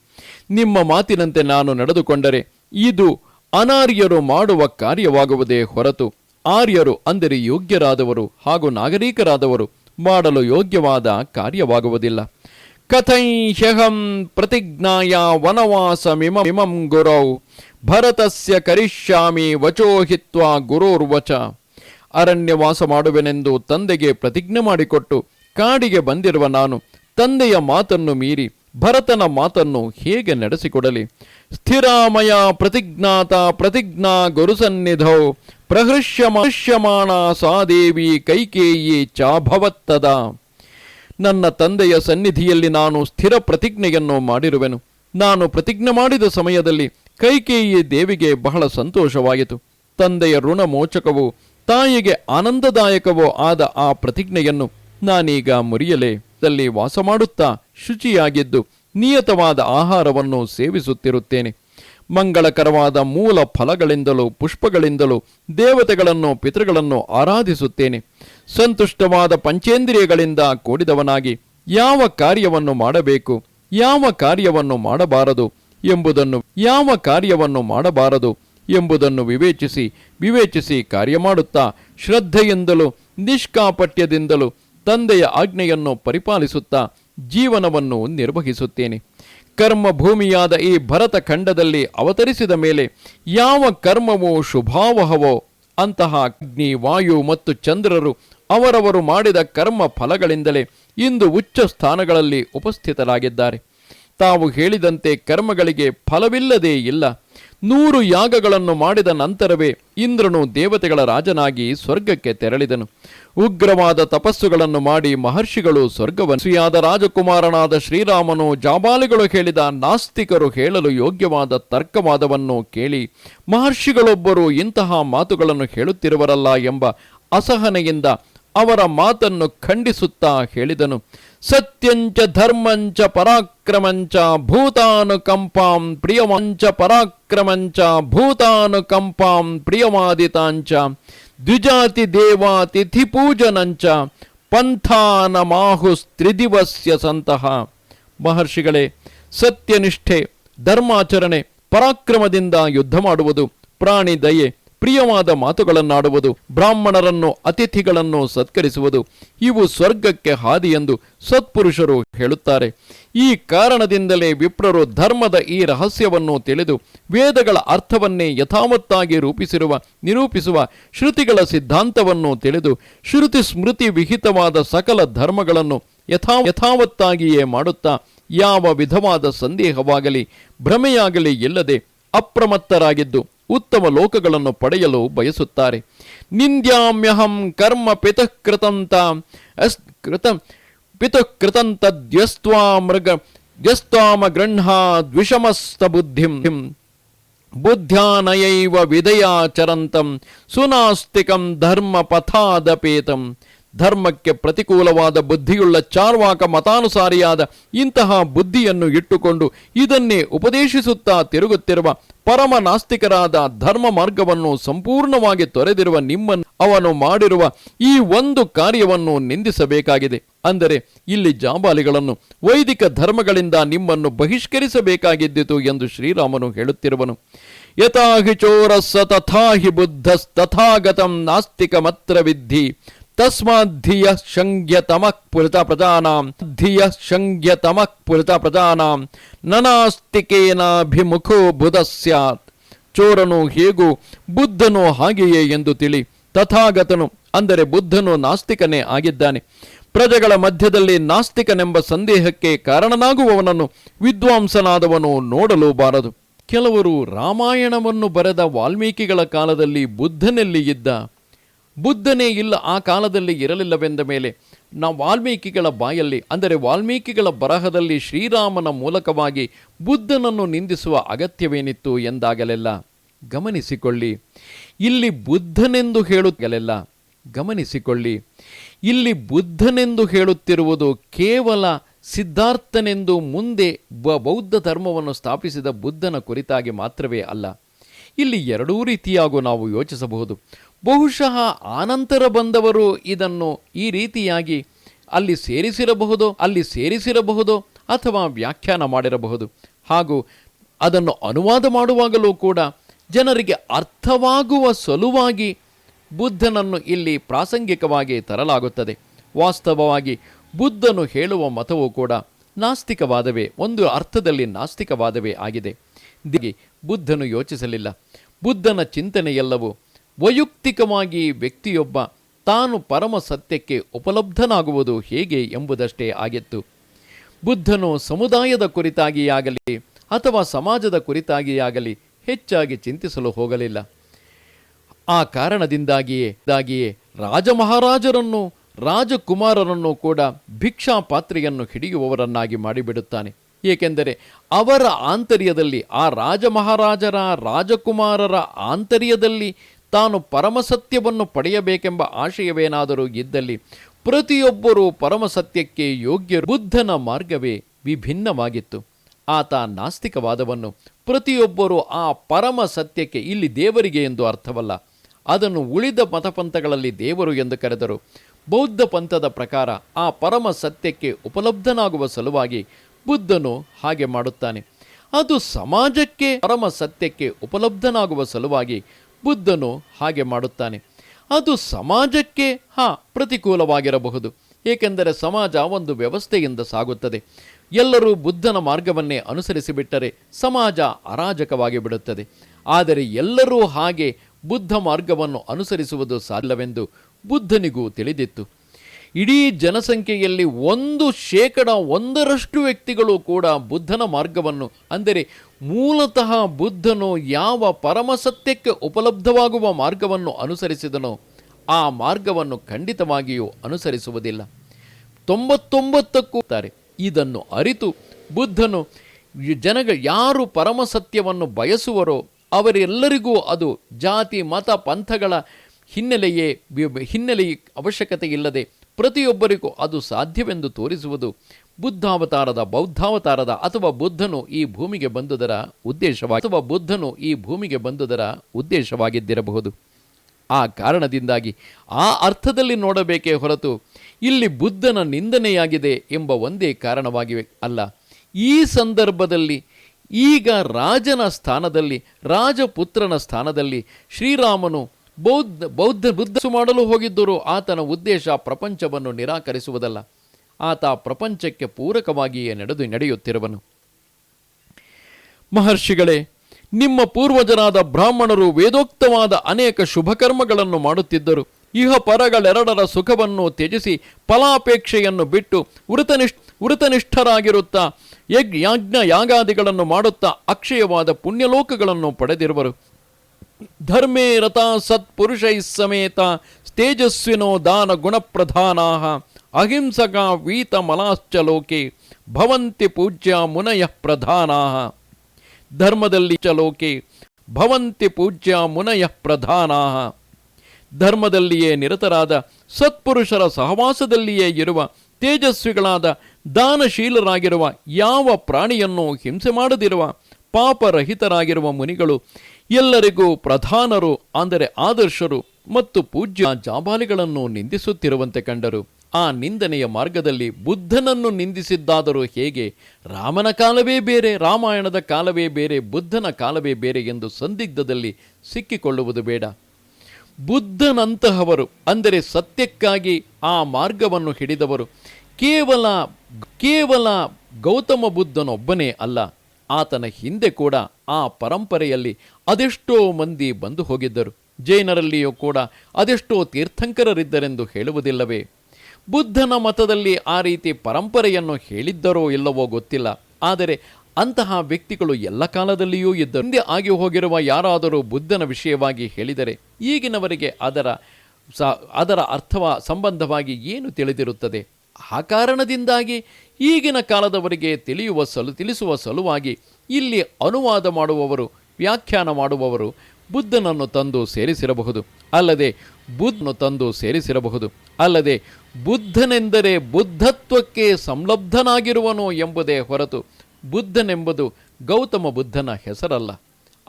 ನಿಮ್ಮ ಮಾತಿನಂತೆ ನಾನು ನಡೆದುಕೊಂಡರೆ ಇದು ಅನಾರ್ಯರು ಮಾಡುವ ಕಾರ್ಯವಾಗುವುದೇ ಹೊರತು ಆರ್ಯರು ಅಂದರೆ ಯೋಗ್ಯರಾದವರು ಹಾಗೂ ನಾಗರಿಕರಾದವರು ಮಾಡಲು ಯೋಗ್ಯವಾದ ಕಾರ್ಯವಾಗುವುದಿಲ್ಲ. ಕಥೈ ಹ್ಯಹಂ ಪ್ರತಿಜ್ಞಾಯ ವನವಾಸ ವನವಾಸಮಿಮಂ ಗುರೌ ಭರತಸ್ಯ ಕರಿಷ್ಯಾಮಿ ವಚೋಹಿತ್ವಾ ಗುರೋರ್ವಚ. ಅರಣ್ಯವಾಸ ಮಾಡುವೆನೆಂದು ತಂದೆಗೆ ಪ್ರತಿಜ್ಞೆ ಮಾಡಿಕೊಟ್ಟು ಕಾಡಿಗೆ ಬಂದಿರುವ ನಾನು ತಂದೆಯ ಮಾತನ್ನು ಮೀರಿ ಭರತನ ಮಾತನ್ನು ಹೇಗೆ ನಡೆಸಿಕೊಡಲಿ? ಸ್ಥಿರಾಮಯ ಪ್ರತಿಜ್ಞಾತ ಪ್ರತಿಜ್ಞಾ ಗುರುಸನ್ನಿಧೌ ಪ್ರಹೃಷ್ಯಮಾಣ ಸಾ ದೇವಿ ಕೈಕೇಯಿ ಚಾಭವತ್ತದ ನನ್ನ ತಂದೆಯ ಸನ್ನಿಧಿಯಲ್ಲಿ ನಾನು ಸ್ಥಿರ ಪ್ರತಿಜ್ಞೆಯನ್ನು ಮಾಡಿರುವೆನು. ನಾನು ಪ್ರತಿಜ್ಞೆ ಮಾಡಿದ ಸಮಯದಲ್ಲಿ ಕೈಕೇಯಿ ದೇವಿಗೆ ಬಹಳ ಸಂತೋಷವಾಯಿತು. ತಂದೆಯ ಋಣಮೋಚಕವು ತಾಯಿಗೆ ಆನಂದದಾಯಕವೋ ಆದ ಆ ಪ್ರತಿಜ್ಞೆಯನ್ನು ನಾನೀಗ ಮುರಿಯಲೇ ದಲ್ಲಿ ವಾಸ ಮಾಡುತ್ತಾ ಶುಚಿಯಾಗಿದ್ದು ನಿಯತವಾದ ಆಹಾರವನ್ನು ಸೇವಿಸುತ್ತಿರುತ್ತೇನೆ. ಮಂಗಳಕರವಾದ ಮೂಲ ಫಲಗಳಿಂದಲೂ ಪುಷ್ಪಗಳಿಂದಲೂ ದೇವತೆಗಳನ್ನು, ಪಿತೃಗಳನ್ನು ಆರಾಧಿಸುತ್ತೇನೆ. ಸಂತುಷ್ಟವಾದ ಪಂಚೇಂದ್ರಿಯಗಳಿಂದ ಕೂಡಿದವನಾಗಿ ಯಾವ ಕಾರ್ಯವನ್ನು ಮಾಡಬೇಕು, ಯಾವ ಕಾರ್ಯವನ್ನು ಮಾಡಬಾರದು ಎಂಬುದನ್ನು, ಯಾವ ಕಾರ್ಯವನ್ನು ಮಾಡಬಾರದು ಎಂಬುದನ್ನು ವಿವೇಚಿಸಿ ವಿವೇಚಿಸಿ ಕಾರ್ಯ ಮಾಡುತ್ತಾ ಶ್ರದ್ಧೆಯಿಂದಲೂ ನಿಷ್ಕಾಪಟ್ಯದಿಂದಲೂ ತಂದೆಯ ಆಜ್ಞೆಯನ್ನು ಪರಿಪಾಲಿಸುತ್ತಾ ಜೀವನವನ್ನು ನಿರ್ವಹಿಸುತ್ತೇನೆ. ಕರ್ಮ ಭೂಮಿಯಾದ ಈ ಭರತ ಖಂಡದಲ್ಲಿ ಅವತರಿಸಿದ ಮೇಲೆ ಯಾವ ಕರ್ಮವೋ ಶುಭಾವಹವೋ ಅಂತಹ ಅಗ್ನಿ, ವಾಯು ಮತ್ತು ಚಂದ್ರರು ಅವರವರು ಮಾಡಿದ ಕರ್ಮ ಫಲಗಳಿಂದಲೇ ಇಂದು ಉಚ್ಚ ಸ್ಥಾನಗಳಲ್ಲಿ ಉಪಸ್ಥಿತರಾಗಿದ್ದಾರೆ. ತಾವು ಹೇಳಿದಂತೆ ಕರ್ಮಗಳಿಗೆ ಫಲವಿಲ್ಲದೇ ಇಲ್ಲ. ನೂರು ಯಾಗಗಳನ್ನು ಮಾಡಿದ ನಂತರವೇ ಇಂದ್ರನು ದೇವತೆಗಳ ರಾಜನಾಗಿ ಸ್ವರ್ಗಕ್ಕೆ ತೆರಳಿದನು. ಉಗ್ರವಾದ ತಪಸ್ಸುಗಳನ್ನು ಮಾಡಿ ಮಹರ್ಷಿಗಳು ಸ್ವರ್ಗವನ್ಸಿಯಾದ ರಾಜಕುಮಾರನಾದ ಶ್ರೀರಾಮನು ಜಾಬಾಲಿಗಳು ಹೇಳಿದ ನಾಸ್ತಿಕರು ಹೇಳಲು ಯೋಗ್ಯವಾದ ತರ್ಕವಾದವನ್ನು ಕೇಳಿ ಮಹರ್ಷಿಗಳೊಬ್ಬರು ಇಂತಹ ಮಾತುಗಳನ್ನು ಹೇಳುತ್ತಿರುವರಲ್ಲ ಎಂಬ ಅಸಹನೆಯಿಂದ ಅವರ ಮಾತನ್ನು ಖಂಡಿಸುತ್ತಾ ಹೇಳಿದನು. ಸತ್ಯಂಚ ಧರ್ಮಂಚ ಪರಾಕ್ರಮಂಚ ಭೂತಾನುಕಂಪಾಂ ಪ್ರಿಯಮಂಚ ಪರಾಕ್ರಮಂಚ ಭೂತಾನುಕಂಪಾಂ ಪ್ರಿಯಮಾದಿತಾಂಚ ದ್ವಿಜಾತಿ ದೇವಾತಿಥಿ ಪೂಜನಂಚ ಪಂಥಾನಮಾಹುಸ್ತ್ರಿದಿವಸ್ಯ ಸಂತಹ ಮಹರ್ಷಿಗಳೇ, ಸತ್ಯನಿಷ್ಠೆ, ಧರ್ಮಾಚರಣೆ, ಪರಾಕ್ರಮದಿಂದ ಯುದ್ಧ ಮಾಡುವುದು ಪ್ರಾಣಿ ದಯೆ. ಪ್ರಿಯವಾದ ಮಾತುಗಳನ್ನಾಡುವುದು, ಬ್ರಾಹ್ಮಣರನ್ನು, ಅತಿಥಿಗಳನ್ನು ಸತ್ಕರಿಸುವುದು, ಇವು ಸ್ವರ್ಗಕ್ಕೆ ಹಾದಿ ಎಂದು ಸತ್ಪುರುಷರು ಹೇಳುತ್ತಾರೆ. ಈ ಕಾರಣದಿಂದಲೇ ವಿಪ್ರರು ಧರ್ಮದ ಈ ರಹಸ್ಯವನ್ನು ತಿಳಿದು ವೇದಗಳ ಅರ್ಥವನ್ನೇ ಯಥಾವತ್ತಾಗಿ ರೂಪಿಸಿರುವ, ನಿರೂಪಿಸುವ ಶ್ರುತಿಗಳ ಸಿದ್ಧಾಂತವನ್ನು ತಿಳಿದು ಶ್ರುತಿ ಸ್ಮೃತಿ ವಿಹಿತವಾದ ಸಕಲ ಧರ್ಮಗಳನ್ನು ಯಥಾ, ಯಥಾವತ್ತಾಗಿಯೇ ಮಾಡುತ್ತಾ ಯಾವ ವಿಧವಾದ ಸಂದೇಹವಾಗಲಿ, ಭ್ರಮೆಯಾಗಲಿ ಇಲ್ಲದೆ ಅಪ್ರಮತ್ತರಾಗಿದ್ದು ಉತ್ತಮ ಲೋಕಗಳನ್ನು ಪಡೆಯಲು ಬಯಸುತ್ತಾರೆ. ನಿಂದ್ಯಾಮ್ಯಹಂ ಕರ್ಮ ಪಿತಃಕೃತಂತ ಅಸ್ ಕೃತ ಪಿತಃಕೃತಂತದ್ಯಸ್ತ್ವಾ ಮೃಗ ದ್ಯಸ್ತ್ವಾಮ ಗೃಹ ದ್ವಿಷಮಸ್ತ ಬುದ್ಧಿಂ. ಬುದ್ಧ್ಯಾನಯೈವ ವಿಧಯಾಚರಂತಂ ಸುನಾಸ್ತಿಕಂ ಧರ್ಮ ಪಥಾದಪೇತಂ. ಧರ್ಮಕ್ಕೆ ಪ್ರತಿಕೂಲವಾದ ಬುದ್ಧಿಯುಳ್ಳ ಚಾರ್ವಾಕ ಮತಾನುಸಾರಿಯಾದ ಇಂತಹ ಬುದ್ಧಿಯನ್ನು ಇಟ್ಟುಕೊಂಡು ಇದನ್ನೇ ಉಪದೇಶಿಸುತ್ತಾ ತಿರುಗುತ್ತಿರುವ ಪರಮ ನಾಸ್ತಿಕರಾದ ಧರ್ಮ ಮಾರ್ಗವನ್ನು ಸಂಪೂರ್ಣವಾಗಿ ತೊರೆದಿರುವ ನಿಮ್ಮನ್ನು ಅವನು ಮಾಡಿರುವ ಈ ಒಂದು ಕಾರ್ಯವನ್ನು ನಿಂದಿಸಬೇಕಾಗಿದೆ. ಅಂದರೆ ಇಲ್ಲಿ ಜಾಬಾಲಿಗಳನ್ನು ವೈದಿಕ ಧರ್ಮಗಳಿಂದ ನಿಮ್ಮನ್ನು ಬಹಿಷ್ಕರಿಸಬೇಕಾಗಿದ್ದಿತು ಎಂದು ಶ್ರೀರಾಮನು ಹೇಳುತ್ತಿರುವನು. ಯಥಾ ಹಿ ಚೋರಸ್ಸ ತಥಾ ಹಿ ಬುದ್ಧಸ್ತಥಾಗತಂ ನಾಸ್ತಿಕಮತ್ರ ವಿದ್ಧಿ. ತಸ್ಮಾದ್ಧಿಯ ಶಂಗ್ಯತಮಃ ಪುರಿತ ಪ್ರಜಾನಾಂ ಧಿಯ ಶಂಗ್ಯತಮಃ ಪುರಿತ ಪ್ರಜಾನಾಂ ನನಾಸ್ತಿಕೇನಾಭಿಮುಖೋ ಬುಧ ಸ್ಯಾತ್ ಚೋರನು ಹೇಗೂ ಬುದ್ಧನು ಹಾಗೆಯೇ ಎಂದು ತಿಳಿ, ತಥಾಗತನು, ಅಂದರೆ ಬುದ್ಧನು ನಾಸ್ತಿಕನೇ ಆಗಿದ್ದಾನೆ. ಪ್ರಜೆಗಳ ಮಧ್ಯದಲ್ಲಿ ನಾಸ್ತಿಕನೆಂಬ ಸಂದೇಹಕ್ಕೆ ಕಾರಣನಾಗುವವನನ್ನು ವಿದ್ವಾಂಸನಾದವನು ನೋಡಲು ಬಾರದು ಕೆಲವರು ರಾಮಾಯಣವನ್ನು ಬರೆದ ವಾಲ್ಮೀಕಿಗಳ ಕಾಲದಲ್ಲಿ ಬುದ್ಧನೆಲ್ಲಿ ಇದ್ದ ಬುದ್ಧನೇ ಇಲ್ಲ ಆ ಕಾಲದಲ್ಲಿ ಇರಲಿಲ್ಲವೆಂದ ಮೇಲೆ ನಾವು ವಾಲ್ಮೀಕಿಗಳ ಬಾಯಲ್ಲಿ, ಅಂದರೆ ವಾಲ್ಮೀಕಿಗಳ ಬರಹದಲ್ಲಿ ಶ್ರೀರಾಮನ ಮೂಲಕವಾಗಿ ಬುದ್ಧನನ್ನು ನಿಂದಿಸುವ ಅಗತ್ಯವೇನಿತ್ತು ಎಂದಾಗಲೆಲ್ಲ ಗಮನಿಸಿಕೊಳ್ಳಿ. ಇಲ್ಲಿ ಬುದ್ಧನೆಂದು ಹೇಳುತ್ತಲೆಲ್ಲ, ಗಮನಿಸಿಕೊಳ್ಳಿ. ಇಲ್ಲಿ ಬುದ್ಧನೆಂದು ಹೇಳುತ್ತಿರುವುದು ಕೇವಲ ಸಿದ್ಧಾರ್ಥನೆಂದು ಮುಂದೆ ಬೌದ್ಧ ಧರ್ಮವನ್ನು ಸ್ಥಾಪಿಸಿದ ಬುದ್ಧನ ಕುರಿತಾಗಿ ಮಾತ್ರವೇ ಅಲ್ಲ. ಇಲ್ಲಿ ಎರಡೂ ರೀತಿಯಾಗೂ ನಾವು ಯೋಚಿಸಬಹುದು. ಬಹುಶಃ ಆನಂತರ ಬಂದವರು ಇದನ್ನು ಈ ರೀತಿಯಾಗಿ ಅಲ್ಲಿ ಸೇರಿಸಿರಬಹುದು ಅಲ್ಲಿ ಸೇರಿಸಿರಬಹುದು ಅಥವಾ ವ್ಯಾಖ್ಯಾನ ಮಾಡಿರಬಹುದು. ಹಾಗೂ ಅದನ್ನು ಅನುವಾದ ಮಾಡುವಾಗಲೂ ಕೂಡ ಜನರಿಗೆ ಅರ್ಥವಾಗುವ ಸಲುವಾಗಿ ಬುದ್ಧನನ್ನು ಇಲ್ಲಿ ಪ್ರಾಸಂಗಿಕವಾಗಿ ತರಲಾಗುತ್ತದೆ. ವಾಸ್ತವವಾಗಿ ಬುದ್ಧನು ಹೇಳುವ ಮತವು ಕೂಡ ನಾಸ್ತಿಕವಾದವೇ, ಒಂದು ಅರ್ಥದಲ್ಲಿ ನಾಸ್ತಿಕವಾದವೇ ಆಗಿದೆ. ಬುದ್ಧನು ಯೋಚಿಸಲಿಲ್ಲ. ಬುದ್ಧನ ಚಿಂತನೆಯೆಲ್ಲವೂ ವೈಯಕ್ತಿಕವಾಗಿ ವ್ಯಕ್ತಿಯೊಬ್ಬ ತಾನು ಪರಮ ಸತ್ಯಕ್ಕೆ ಉಪಲಬ್ಧನಾಗುವುದು ಹೇಗೆ ಎಂಬುದಷ್ಟೇ ಆಗಿತ್ತು. ಬುದ್ಧನು ಸಮುದಾಯದ ಕುರಿತಾಗಿಯಾಗಲಿ ಅಥವಾ ಸಮಾಜದ ಕುರಿತಾಗಿಯಾಗಲಿ ಹೆಚ್ಚಾಗಿ ಚಿಂತಿಸಲು ಹೋಗಲಿಲ್ಲ. ಆ ಕಾರಣದಿಂದಾಗಿಯೇ ಇದಾಗಿಯೇ ರಾಜಮಹಾರಾಜರನ್ನು, ರಾಜಕುಮಾರರನ್ನು ಕೂಡ ಭಿಕ್ಷಾ ಪಾತ್ರೆಯನ್ನು ಹಿಡಿಯುವವರನ್ನಾಗಿ ಮಾಡಿಬಿಡುತ್ತಾನೆ. ಏಕೆಂದರೆ ಅವರ ಆಂತರ್ಯದಲ್ಲಿ, ಆ ರಾಜಮಹಾರಾಜರ, ರಾಜಕುಮಾರರ ಆಂತರ್ಯದಲ್ಲಿ ತಾನು ಪರಮಸತ್ಯವನ್ನು ಪಡೆಯಬೇಕೆಂಬ ಆಶಯವೇನಾದರೂ ಇದ್ದಲ್ಲಿ ಪ್ರತಿಯೊಬ್ಬರೂ ಪರಮಸತ್ಯಕ್ಕೆ ಯೋಗ್ಯ ಬುದ್ಧನ ಮಾರ್ಗವೇ ವಿಭಿನ್ನವಾಗಿತ್ತು. ಆತ ನಾಸ್ತಿಕವಾದವನ್ನು ಪ್ರತಿಯೊಬ್ಬರೂ ಆ ಪರಮ ಸತ್ಯಕ್ಕೆ ಇಲ್ಲಿ ದೇವರಿಗೆ ಎಂದು ಅರ್ಥವಲ್ಲ. ಅದನ್ನು ಉಳಿದ ಮತಪಂಥಗಳಲ್ಲಿ ದೇವರು ಎಂದು ಕರೆದರು. ಬೌದ್ಧ ಪಂಥದ ಪ್ರಕಾರ ಆ ಪರಮ ಸತ್ಯಕ್ಕೆ ಉಪಲಬ್ಧನಾಗುವ ಸಲುವಾಗಿ ಬುದ್ಧನು ಹಾಗೆ ಮಾಡುತ್ತಾನೆ. ಅದು ಸಮಾಜಕ್ಕೆ ಪರಮ ಸತ್ಯಕ್ಕೆ ಉಪಲಬ್ಧನಾಗುವ ಸಲುವಾಗಿ ಬುದ್ಧನು ಹಾಗೆ ಮಾಡುತ್ತಾನೆ. ಅದು ಸಮಾಜಕ್ಕೆ, ಹಾ, ಪ್ರತಿಕೂಲವಾಗಿರಬಹುದು. ಏಕೆಂದರೆ ಸಮಾಜ ಒಂದು ವ್ಯವಸ್ಥೆಯಿಂದ ಸಾಗುತ್ತದೆ. ಎಲ್ಲರೂ ಬುದ್ಧನ ಮಾರ್ಗವನ್ನೇ ಅನುಸರಿಸಿಬಿಟ್ಟರೆ ಸಮಾಜ ಅರಾಜಕವಾಗಿ ಬಿಡುತ್ತದೆ. ಆದರೆ ಎಲ್ಲರೂ ಹಾಗೆ ಬುದ್ಧ ಮಾರ್ಗವನ್ನು ಅನುಸರಿಸುವುದು ಸಾಧ್ಯವೆಂದು ಬುದ್ಧನಿಗೂ ತಿಳಿದಿತ್ತು. ಇಡೀ ಜನಸಂಖ್ಯೆಯಲ್ಲಿ ಒಂದು ಶೇಕಡ ಒಂದರಷ್ಟು ವ್ಯಕ್ತಿಗಳು ಕೂಡ ಬುದ್ಧನ ಮಾರ್ಗವನ್ನು, ಅಂದರೆ ಮೂಲತಃ ಬುದ್ಧನು ಯಾವ ಪರಮಸತ್ಯಕ್ಕೆ ಉಪಲಬ್ಧವಾಗುವ ಮಾರ್ಗವನ್ನು ಅನುಸರಿಸಿದನೋ ಆ ಮಾರ್ಗವನ್ನು ಖಂಡಿತವಾಗಿಯೂ ಅನುಸರಿಸುವುದಿಲ್ಲ. ತೊಂಬತ್ತೊಂಬತ್ತಕ್ಕೂ ತಾರೆ, ಇದನ್ನು ಅರಿತು ಬುದ್ಧನು ಜನಗ ಯಾರು ಪರಮಸತ್ಯವನ್ನು ಬಯಸುವರೋ ಅವರೆಲ್ಲರಿಗೂ ಅದು ಜಾತಿ, ಮತ, ಪಂಥಗಳ ಹಿನ್ನೆಲೆಯೇ ಹಿನ್ನೆಲೆಯ ಹಿನ್ನೆಲೆ ಅವಶ್ಯಕತೆ ಇಲ್ಲದೆ ಪ್ರತಿಯೊಬ್ಬರಿಗೂ ಅದು ಸಾಧ್ಯವೆಂದು ತೋರಿಸುವುದು ಬುದ್ಧಾವತಾರದ ಬೌದ್ಧಾವತಾರದ ಅಥವಾ ಬುದ್ಧನು ಈ ಭೂಮಿಗೆ ಬಂದುದರ ಉದ್ದೇಶವಾಗಿ ಅಥವಾ ಬುದ್ಧನು ಈ ಭೂಮಿಗೆ ಬಂದುದರ ಉದ್ದೇಶವಾಗಿದ್ದಿರಬಹುದು. ಆ ಕಾರಣದಿಂದಾಗಿ ಆ ಅರ್ಥದಲ್ಲಿ ನೋಡಬೇಕೇ ಹೊರತು ಇಲ್ಲಿ ಬುದ್ಧನ ನಿಂದನೆಯಾಗಿದೆ ಎಂಬ ಒಂದೇ ಕಾರಣವಾಗಿವೆ. ಅಲ್ಲ, ಈ ಸಂದರ್ಭದಲ್ಲಿ ಈಗ ರಾಜನ ಸ್ಥಾನದಲ್ಲಿ, ರಾಜಪುತ್ರನ ಸ್ಥಾನದಲ್ಲಿ ಶ್ರೀರಾಮನು ಬೌದ್ಧ ಬೌದ್ಧ ಬುದ್ಧ ಮಾಡಲು ಹೋಗಿದ್ದರು. ಆತನ ಉದ್ದೇಶ ಪ್ರಪಂಚವನ್ನು ನಿರಾಕರಿಸುವುದಲ್ಲ. ಆತ ಪ್ರಪಂಚಕ್ಕೆ ಪೂರಕವಾಗಿಯೇ ನಡೆದು ನಡೆಯುತ್ತಿರುವನು. ಮಹರ್ಷಿಗಳೇ, ನಿಮ್ಮ ಪೂರ್ವಜರಾದ ಬ್ರಾಹ್ಮಣರು ವೇದೋಕ್ತವಾದ ಅನೇಕ ಶುಭಕರ್ಮಗಳನ್ನು ಮಾಡುತ್ತಿದ್ದರು. ಇಹ ಪರಗಳೆರಡರ ಸುಖವನ್ನು ತ್ಯಜಿಸಿ ಫಲಾಪೇಕ್ಷೆಯನ್ನು ಬಿಟ್ಟು ವೃತನಿಷ್ಠ, ವೃತನಿಷ್ಠರಾಗಿರುತ್ತಾ ಯಜ್ಞ, ಯಾಜ್ಞ, ಯಾಗಾದಿಗಳನ್ನು ಮಾಡುತ್ತಾ ಅಕ್ಷಯವಾದ ಪುಣ್ಯಲೋಕಗಳನ್ನು ಪಡೆದಿರುವರು. ಧರ್ಮೇ ರಥ ಸತ್ಪುರುಷೈ ಸಮೇತ ತೇಜಸ್ವಿನೋ ದಾನ ಗುಣಪ್ರಧಾನಾ ಅಹಿಂಸಕ ವೀತಮಲಾಶ್ಚ ಲೋಕೆ ಭವಂತಿ ಪೂಜ್ಯ ಮುನಯ ಪ್ರಧಾನಾ ಧರ್ಮದಲ್ಲಿ ಚ ಲೋಕೆ ಭವಂತಿ ಪೂಜ್ಯ ಮುನಯ ಪ್ರಧಾನಾ ಧರ್ಮದಲ್ಲಿಯೇ ನಿರತರಾದ ಸತ್ಪುರುಷರ ಸಹವಾಸದಲ್ಲಿಯೇ ಇರುವ ತೇಜಸ್ವಿಗಳಾದ ದಾನಶೀಲರಾಗಿರುವ ಯಾವ ಪ್ರಾಣಿಯನ್ನು ಹಿಂಸೆ ಮಾಡದಿರುವ ಪಾಪರಹಿತರಾಗಿರುವ ಮುನಿಗಳು ಎಲ್ಲರಿಗೂ ಪ್ರಧಾನರು, ಅಂದರೆ ಆದರ್ಶರು ಮತ್ತು ಪೂಜ್ಯ ಜಾಬಾಲಿಗಳನ್ನು ನಿಂದಿಸುತ್ತಿರುವಂತೆ ಕಂಡರು. ಆ ನಿಂದನೆಯ ಮಾರ್ಗದಲ್ಲಿ ಬುದ್ಧನನ್ನು ನಿಂದಿಸಿದ್ದಾದರೂ ಹೇಗೆ? ರಾಮನ ಕಾಲವೇ ಬೇರೆ, ರಾಮಾಯಣದ ಕಾಲವೇ ಬೇರೆ, ಬುದ್ಧನ ಕಾಲವೇ ಬೇರೆ ಎಂದು ಸಂದಿಗ್ಧದಲ್ಲಿ ಸಿಕ್ಕಿಕೊಳ್ಳುವುದು ಬೇಡ. ಬುದ್ಧನಂತಹವರು, ಅಂದರೆ ಸತ್ಯಕ್ಕಾಗಿ ಆ ಮಾರ್ಗವನ್ನು ಹಿಡಿದವರು, ಕೇವಲ ಕೇವಲ ಗೌತಮ ಬುದ್ಧನೊಬ್ಬನೇ ಅಲ್ಲ. ಆತನ ಹಿಂದೆ ಕೂಡ ಆ ಪರಂಪರೆಯಲ್ಲಿ ಅದೆಷ್ಟೋ ಮಂದಿ ಬಂದು ಹೋಗಿದ್ದರು. ಜೈನರಲ್ಲಿಯೂ ಕೂಡ ಅದೆಷ್ಟೋ ತೀರ್ಥಂಕರರಿದ್ದರೆಂದು ಹೇಳುವುದಿಲ್ಲವೇ. ಬುದ್ಧನ ಮತದಲ್ಲಿ ಆ ರೀತಿ ಪರಂಪರೆಯನ್ನು ಹೇಳಿದ್ದರೋ ಇಲ್ಲವೋ ಗೊತ್ತಿಲ್ಲ. ಆದರೆ ಅಂತಹ ವ್ಯಕ್ತಿಗಳು ಎಲ್ಲ ಕಾಲದಲ್ಲಿಯೂ ಇದ್ದರು. ಹಿಂದೆ ಆಗಿ ಹೋಗಿರುವ ಯಾರಾದರೂ ಬುದ್ಧನ ವಿಷಯವಾಗಿ ಹೇಳಿದರೆ ಈಗಿನವರಿಗೆ ಅದರ ಸ, ಅದರ ಅರ್ಥವ, ಸಂಬಂಧವಾಗಿ ಏನು ತಿಳಿದಿರುತ್ತದೆ? ಆ ಕಾರಣದಿಂದಾಗಿ ಈಗಿನ ಕಾಲದವರಿಗೆ ತಿಳಿಯುವ ಸಲು, ತಿಳಿಸುವ ಸಲುವಾಗಿ ಇಲ್ಲಿ ಅನುವಾದ ಮಾಡುವವರು, ವ್ಯಾಖ್ಯಾನ ಮಾಡುವವರು ಬುದ್ಧನನ್ನು ತಂದು ಸೇರಿಸಿರಬಹುದು. ಅಲ್ಲದೆ ಬುದ್ಧನು ತಂದು ಸೇರಿಸಿರಬಹುದು. ಅಲ್ಲದೆ ಬುದ್ಧನೆಂದರೆ ಬುದ್ಧತ್ವಕ್ಕೆ ಸಂಲಬ್ಧನಾಗಿರುವನು ಎಂಬುದೇ ಹೊರತು ಬುದ್ಧನೆಂಬುದು ಗೌತಮ ಬುದ್ಧನ ಹೆಸರಲ್ಲ.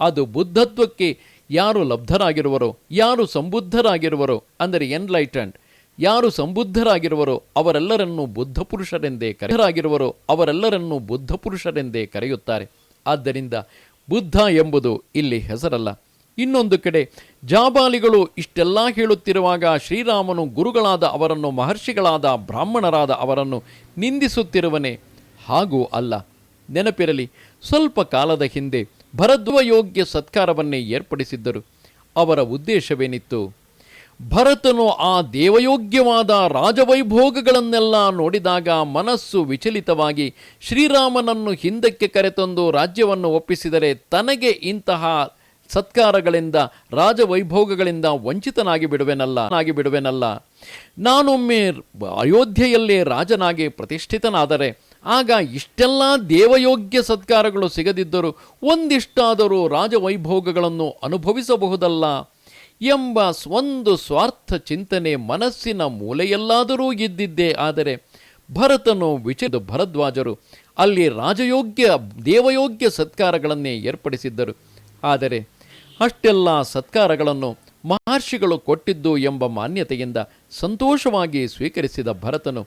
ಅದು ಬುದ್ಧತ್ವಕ್ಕೆ ಯಾರು ಲಬ್ಧರಾಗಿರುವರೋ, ಯಾರು ಸಂಬುದ್ಧರಾಗಿರುವರೋ ಅಂದರೆ ಎನ್ಲೈಟನ್ಡ್ ಯಾರು ಸಂಬುದ್ಧರಾಗಿರುವರೋ ಅವರೆಲ್ಲರನ್ನು ಬುದ್ಧ ಪುರುಷರೆಂದೇ ಕರೆಯರಾಗಿರುವರೋ ಅವರೆಲ್ಲರನ್ನೂ ಬುದ್ಧಪುರುಷರೆಂದೇ ಕರೆಯುತ್ತಾರೆ. ಆದ್ದರಿಂದ ಬುದ್ಧ ಎಂಬುದು ಇಲ್ಲಿ ಹೆಸರಲ್ಲ. ಇನ್ನೊಂದು ಕಡೆ, ಜಾಬಾಲಿಗಳು ಇಷ್ಟೆಲ್ಲ ಹೇಳುತ್ತಿರುವಾಗ ಶ್ರೀರಾಮನು ಗುರುಗಳಾದ ಅವರನ್ನು, ಮಹರ್ಷಿಗಳಾದ ಬ್ರಾಹ್ಮಣರಾದ ಅವರನ್ನು ನಿಂದಿಸುತ್ತಿರುವನೇ? ಹಾಗೂ ಅಲ್ಲ. ನೆನಪಿರಲಿ, ಸ್ವಲ್ಪ ಕಾಲದ ಹಿಂದೆ ಭರದ್ವಯೋಗ್ಯ ಸತ್ಕಾರವನ್ನೇ ಏರ್ಪಡಿಸಿದ್ದರು. ಅವರ ಉದ್ದೇಶವೇನಿತ್ತು? ಭರತನು ಆ ದೇವಯೋಗ್ಯವಾದ ರಾಜವೈಭೋಗಗಳನ್ನೆಲ್ಲ ನೋಡಿದಾಗ ಮನಸ್ಸು ವಿಚಲಿತವಾಗಿ ಶ್ರೀರಾಮನನ್ನು ಹಿಂದಕ್ಕೆ ಕರೆತಂದು ರಾಜ್ಯವನ್ನು ಒಪ್ಪಿಸಿದರೆ ತನಗೆ ಇಂತಹ ಸತ್ಕಾರಗಳಿಂದ, ರಾಜವೈಭೋಗಗಳಿಂದ ವಂಚಿತನಾಗಿ ಬಿಡುವೆನಲ್ಲ ಆಗಿ ಬಿಡುವೆನಲ್ಲ. ನಾನೊಮ್ಮೆ ಅಯೋಧ್ಯೆಯಲ್ಲೇ ರಾಜನಾಗಿ ಪ್ರತಿಷ್ಠಿತನಾದರೆ, ಆಗ ಇಷ್ಟೆಲ್ಲ ದೇವಯೋಗ್ಯ ಸತ್ಕಾರಗಳು ಸಿಗದಿದ್ದರೂ ಒಂದಿಷ್ಟಾದರೂ ರಾಜವೈಭೋಗಗಳನ್ನು ಅನುಭವಿಸಬಹುದಲ್ಲ. ಎಂಬ ಒಂದು ಸ್ವಾರ್ಥ ಚಿಂತನೆ ಮನಸ್ಸಿನ ಮೂಲೆಯಲ್ಲಾದರೂ ಇದ್ದಿದ್ದೇ. ಆದರೆ ಭರತನು ವಿಚಿದ ಭರದ್ವಾಜರು, ಅಲ್ಲಿ ರಾಜಯೋಗ್ಯ, ದೇವಯೋಗ್ಯ ಸತ್ಕಾರಗಳನ್ನೇ ಏರ್ಪಡಿಸಿದ್ದರು. ಆದರೆ ಅಷ್ಟೆಲ್ಲ ಸತ್ಕಾರಗಳನ್ನು ಮಹರ್ಷಿಗಳು ಕೊಟ್ಟಿದ್ದು ಎಂಬ ಮಾನ್ಯತೆಯಿಂದ ಸಂತೋಷವಾಗಿ ಸ್ವೀಕರಿಸಿದ ಭರತನು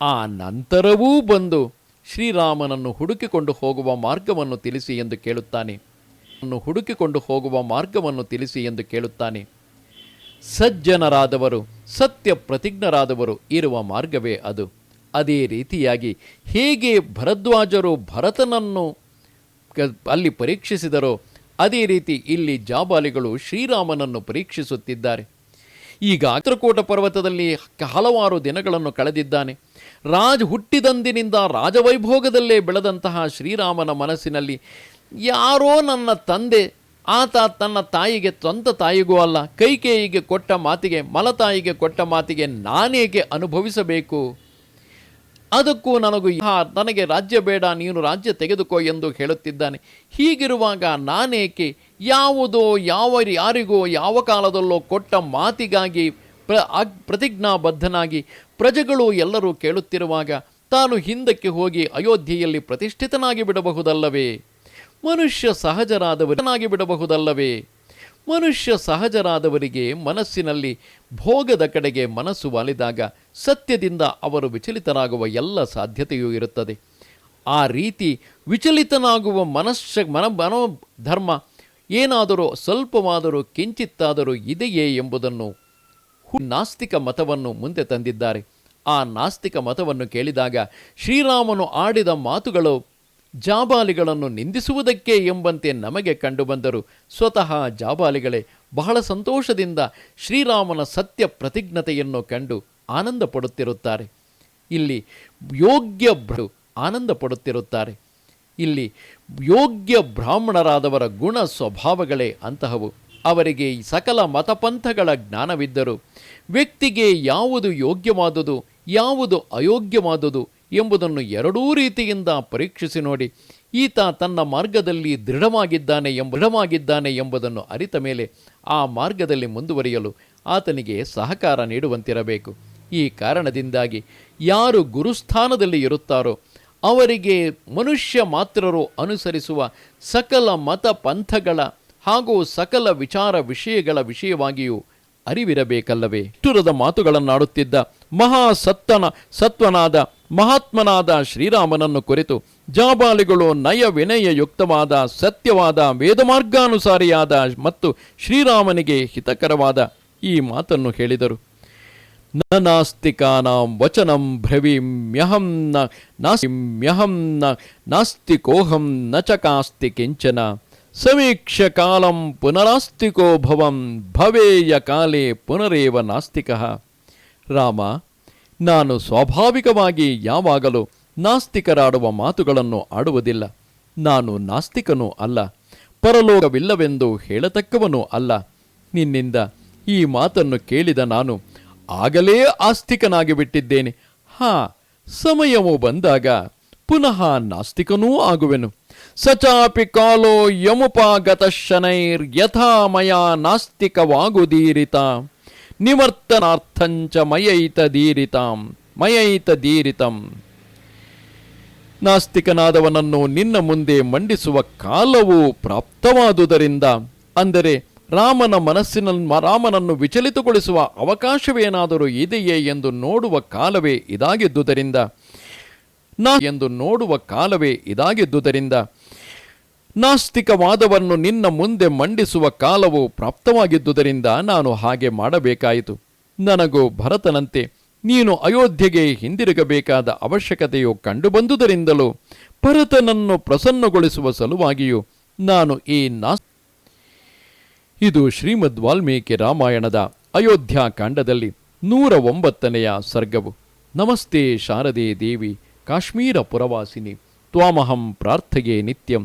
ಆ ನಂತರವೂ ಬಂದು ಶ್ರೀರಾಮನನ್ನು ಹುಡುಕಿಕೊಂಡು ಹೋಗುವ ಮಾರ್ಗವನ್ನು ತಿಳಿಸಿ ಎಂದು ಕೇಳುತ್ತಾನೆ. ಹುಡುಕಿಕೊಂಡು ಹೋಗುವ ಮಾರ್ಗವನ್ನು ತಿಳಿಸಿ ಎಂದು ಕೇಳುತ್ತಾನೆ. ಸಜ್ಜನರಾದವರು, ಸತ್ಯ ಪ್ರತಿಜ್ಞರಾದವರು ಇರುವ ಮಾರ್ಗವೇ ಅದು. ಅದೇ ರೀತಿಯಾಗಿ ಹೇಗೆ ಭರದ್ವಾಜರು ಭರತನನ್ನು ಅಲ್ಲಿ ಪರೀಕ್ಷಿಸಿದರೋ, ಅದೇ ರೀತಿ ಇಲ್ಲಿ ಜಾಬಾಲಿಗಳು ಶ್ರೀರಾಮನನ್ನು ಪರೀಕ್ಷಿಸುತ್ತಿದ್ದಾರೆ. ಈಗ ಚಿತ್ರಕೂಟ ಪರ್ವತದಲ್ಲಿ ಹಲವಾರು ದಿನಗಳನ್ನು ಕಳೆದಿದ್ದಾನೆ. ರಾಜ ಹುಟ್ಟಿದಂದಿನಿಂದ ರಾಜವೈಭೋಗದಲ್ಲೇ ಬೆಳೆದಂತಹ ಶ್ರೀರಾಮನ ಮನಸ್ಸಿನಲ್ಲಿ ಯಾರೋ ನನ್ನ ತಂದೆ, ಆತ ತನ್ನ ತಾಯಿಗೆ ಸ್ವಂತ ತಾಯಿಗೂ ಅಲ್ಲ, ಕೈಕೇಯಿಗೆ ಕೊಟ್ಟ ಮಾತಿಗೆ, ಮಲತಾಯಿಗೆ ಕೊಟ್ಟ ಮಾತಿಗೆ ನಾನೇಕೆ ಅನುಭವಿಸಬೇಕು? ಅದಕ್ಕೂ ನನಗೂ ಹಾ ನನಗೆ ರಾಜ್ಯ ಬೇಡ, ನೀನು ರಾಜ್ಯ ತೆಗೆದುಕೋ ಎಂದು ಹೇಳುತ್ತಿದ್ದಾನೆ. ಹೀಗಿರುವಾಗ ನಾನೇಕೆ ಯಾವುದೋ ಯಾವ ಯಾರಿಗೋ ಯಾವ ಕಾಲದಲ್ಲೋ ಕೊಟ್ಟ ಮಾತಿಗಾಗಿ ಪ್ರ ಪ್ರತಿಜ್ಞಾಬದ್ಧನಾಗಿ ಪ್ರಜೆಗಳು ಎಲ್ಲರೂ ಕೇಳುತ್ತಿರುವಾಗ ತಾನು ಹಿಂದಕ್ಕೆ ಹೋಗಿ ಅಯೋಧ್ಯೆಯಲ್ಲಿ ಪ್ರತಿಷ್ಠಿತನಾಗಿ ಬಿಡಬಹುದಲ್ಲವೇ? ಮನುಷ್ಯ ಸಹಜರಾದವರನಾಗಿ ಬಿಡಬಹುದಲ್ಲವೇ? ಮನುಷ್ಯ ಸಹಜರಾದವರಿಗೆ ಮನಸ್ಸಿನಲ್ಲಿ ಭೋಗದ ಕಡೆಗೆ ಮನಸ್ಸು ವಾಲಿದಾಗ ಸತ್ಯದಿಂದ ಅವರು ವಿಚಲಿತರಾಗುವ ಎಲ್ಲ ಸಾಧ್ಯತೆಯೂ ಇರುತ್ತದೆ. ಆ ರೀತಿ ವಿಚಲಿತನಾಗುವ ಮನಸ್ಸ, ಮನ, ಮನೋಧರ್ಮ ಏನಾದರೂ ಸ್ವಲ್ಪವಾದರೂ ಕಿಂಚಿತ್ತಾದರೂ ಇದೆಯೇ ಎಂಬುದನ್ನು ನಾಸ್ತಿಕ ಮತವನ್ನು ಮುಂದೆ ತಂದಿದ್ದಾರೆ. ಆ ನಾಸ್ತಿಕ ಮತವನ್ನು ಕೇಳಿದಾಗ ಶ್ರೀರಾಮನು ಆಡಿದ ಮಾತುಗಳು ಜಾಬಾಲಿಗಳನ್ನು ನಿಂದಿಸುವುದಕ್ಕೆ ಎಂಬಂತೆ ನಮಗೆ ಕಂಡುಬಂದರು. ಸ್ವತಃ ಜಾಬಾಲಿಗಳೇ, ಬಹಳ ಸಂತೋಷದಿಂದ ಶ್ರೀರಾಮನ ಸತ್ಯ ಪ್ರತಿಜ್ಞತೆಯನ್ನು ಕಂಡು ಆನಂದ ಪಡುತ್ತಿರುತ್ತಾರೆ ಇಲ್ಲಿ ಯೋಗ್ಯ ಭ್ರು ಆನಂದ ಪಡುತ್ತಿರುತ್ತಾರೆ ಇಲ್ಲಿ ಯೋಗ್ಯ ಬ್ರಾಹ್ಮಣರಾದವರ ಗುಣ ಸ್ವಭಾವಗಳೇ ಅಂತಹವು. ಅವರಿಗೆ ಸಕಲ ಮತಪಂಥಗಳ ಜ್ಞಾನವಿದ್ದರು ವ್ಯಕ್ತಿಗೆ ಯಾವುದು ಯೋಗ್ಯವಾದುದು, ಯಾವುದು ಅಯೋಗ್ಯವಾದುದು ಎಂಬುದನ್ನು ಎರಡೂ ರೀತಿಯಿಂದ ಪರೀಕ್ಷಿಸಿ ನೋಡಿ. ಈತ ತನ್ನ ಮಾರ್ಗದಲ್ಲಿ ದೃಢವಾಗಿದ್ದಾನೆ ಎಂಬ ದೃಢವಾಗಿದ್ದಾನೆ ಎಂಬುದನ್ನು ಅರಿತ ಮೇಲೆ ಆ ಮಾರ್ಗದಲ್ಲಿ ಮುಂದುವರಿಯಲು ಆತನಿಗೆ ಸಹಕಾರ ನೀಡುವಂತಿರಬೇಕು. ಈ ಕಾರಣದಿಂದಾಗಿ ಯಾರು ಗುರುಸ್ಥಾನದಲ್ಲಿ ಇರುತ್ತಾರೋ, ಅವರಿಗೆ ಮನುಷ್ಯ ಮಾತ್ರರು ಅನುಸರಿಸುವ ಸಕಲ ಮತ ಪಂಥಗಳ ಹಾಗೂ ಸಕಲ ವಿಚಾರ ವಿಷಯಗಳ ವಿಷಯವಾಗಿಯೂ ಅರಿವಿರಬೇಕಲ್ಲವೇ? ತುರದ ಮಾತುಗಳನ್ನಾಡುತ್ತಿದ್ದ ಮಹಾಸತ್ತನ ಸತ್ವನಾದ ಮಹಾತ್ಮನಾದ ಶ್ರೀರಾಮನನ್ನು ಕುರಿತು ಜಾಬಾಲಿಗಳು ನಯ ವಿನಯಯುಕ್ತವಾದ ಸತ್ಯವಾದ ವೇದಮಾರ್ಗಾನುಸಾರಿಯಾದ ಮತ್ತು ಶ್ರೀರಾಮನಿಗೆ ಹಿತಕರವಾದ ಈ ಮಾತನ್ನು ಹೇಳಿದರು. ನ ನಾಸ್ತಿಕಾನಾಂ ವಚನಂ ಭ್ರವೀಮ್ಯಹಂ ನ ನಾಸ್ತಿಮ್ಯಹಂ ನ ನಾಸ್ತಿಕೋಹಂ ನ ಚ ಕಾಸ್ತಿ ಕಿಂಚನ ಸಮೀಕ್ಷ ಕಾಲಂ ಪುನರಾಸ್ತಿಕೋ ಭವಂ ಭವೇಯ ಕಾಲೇ ಪುನರೇವ ನಾಸ್ತಿಕಃ. ರಾಮ, ನಾನು ಸ್ವಾಭಾವಿಕವಾಗಿ ಯಾವಾಗಲೂ ನಾಸ್ತಿಕರಾಡುವ ಮಾತುಗಳನ್ನು ಆಡುವುದಿಲ್ಲ. ನಾನು ನಾಸ್ತಿಕನೂ ಅಲ್ಲ, ಪರಲೋಕವಿಲ್ಲವೆಂದು ಹೇಳತಕ್ಕವನೂ ಅಲ್ಲ. ನಿನ್ನಿಂದ ಈ ಮಾತನ್ನು ಕೇಳಿದ ನಾನು ಆಗಲೇ ಆಸ್ತಿಕನಾಗಿ ಬಿಟ್ಟಿದ್ದೇನೆ. ಹಾ, ಸಮಯವು ಬಂದಾಗ ಪುನಃ ನಾಸ್ತಿಕನೂ ಆಗುವೆನು. ಸಚಾಪಿ ಕಾಲೋ ಯಮುಪಾಗತ ಶನೈರ್ ಯಥಾ ಮಯ ನಾಸ್ತಿಕವಾಗುದೀರಿತ. ನಿವರ್ತನಾರ್ಥಂಚ ಮಯೈತ ದೀರಿತಂ ನಾಸ್ತಿಕನಾದವನನ್ನು ನಿನ್ನ ಮುಂದೆ ಮಂಡಿಸುವ ಕಾಲವು ಪ್ರಾಪ್ತವಾದುದರಿಂದ, ಅಂದರೆ ರಾಮನ ಮನಸ್ಸಿನ ರಾಮನನ್ನು ವಿಚಲಿತಗೊಳಿಸುವ ಅವಕಾಶವೇನಾದರೂ ಇದೆಯೇ ಎಂದು ನೋಡುವ ಕಾಲವೇ ಇದಾಗಿದ್ದುದರಿಂದ, ನಾ ಎಂದು ನೋಡುವ ಕಾಲವೇ ಇದಾಗಿದ್ದುದರಿಂದ ನಾಸ್ತಿಕವಾದವನ್ನು ನಿನ್ನ ಮುಂದೆ ಮಂಡಿಸುವ ಕಾಲವು ಪ್ರಾಪ್ತವಾಗಿದ್ದುದರಿಂದ ನಾನು ಹಾಗೆ ಮಾಡಬೇಕಾಯಿತು. ನನಗೂ ಭರತನಂತೆ ನೀನು ಅಯೋಧ್ಯೆಗೆ ಹಿಂದಿರುಗಬೇಕಾದ ಅವಶ್ಯಕತೆಯು ಕಂಡುಬಂದುದರಿಂದಲೂ ಭರತನನ್ನು ಪ್ರಸನ್ನಗೊಳಿಸುವ ಸಲುವಾಗಿಯೂ ನಾನು ಈ ನಾಸ್, ಇದು ಶ್ರೀಮದ್ ವಾಲ್ಮೀಕಿ ರಾಮಾಯಣದ ಅಯೋಧ್ಯಾಕಾಂಡದಲ್ಲಿ ನೂರ ಒಂಬತ್ತನೆಯ ಸರ್ಗವು. ನಮಸ್ತೆ ಶಾರದೆ ದೇವಿ, ಕಾಶ್ಮೀರ ಪುರವಾಸಿನಿ, ತ್ವಾಮಹಂ ಪ್ರಾರ್ಥಯೇ ನಿತ್ಯಂ.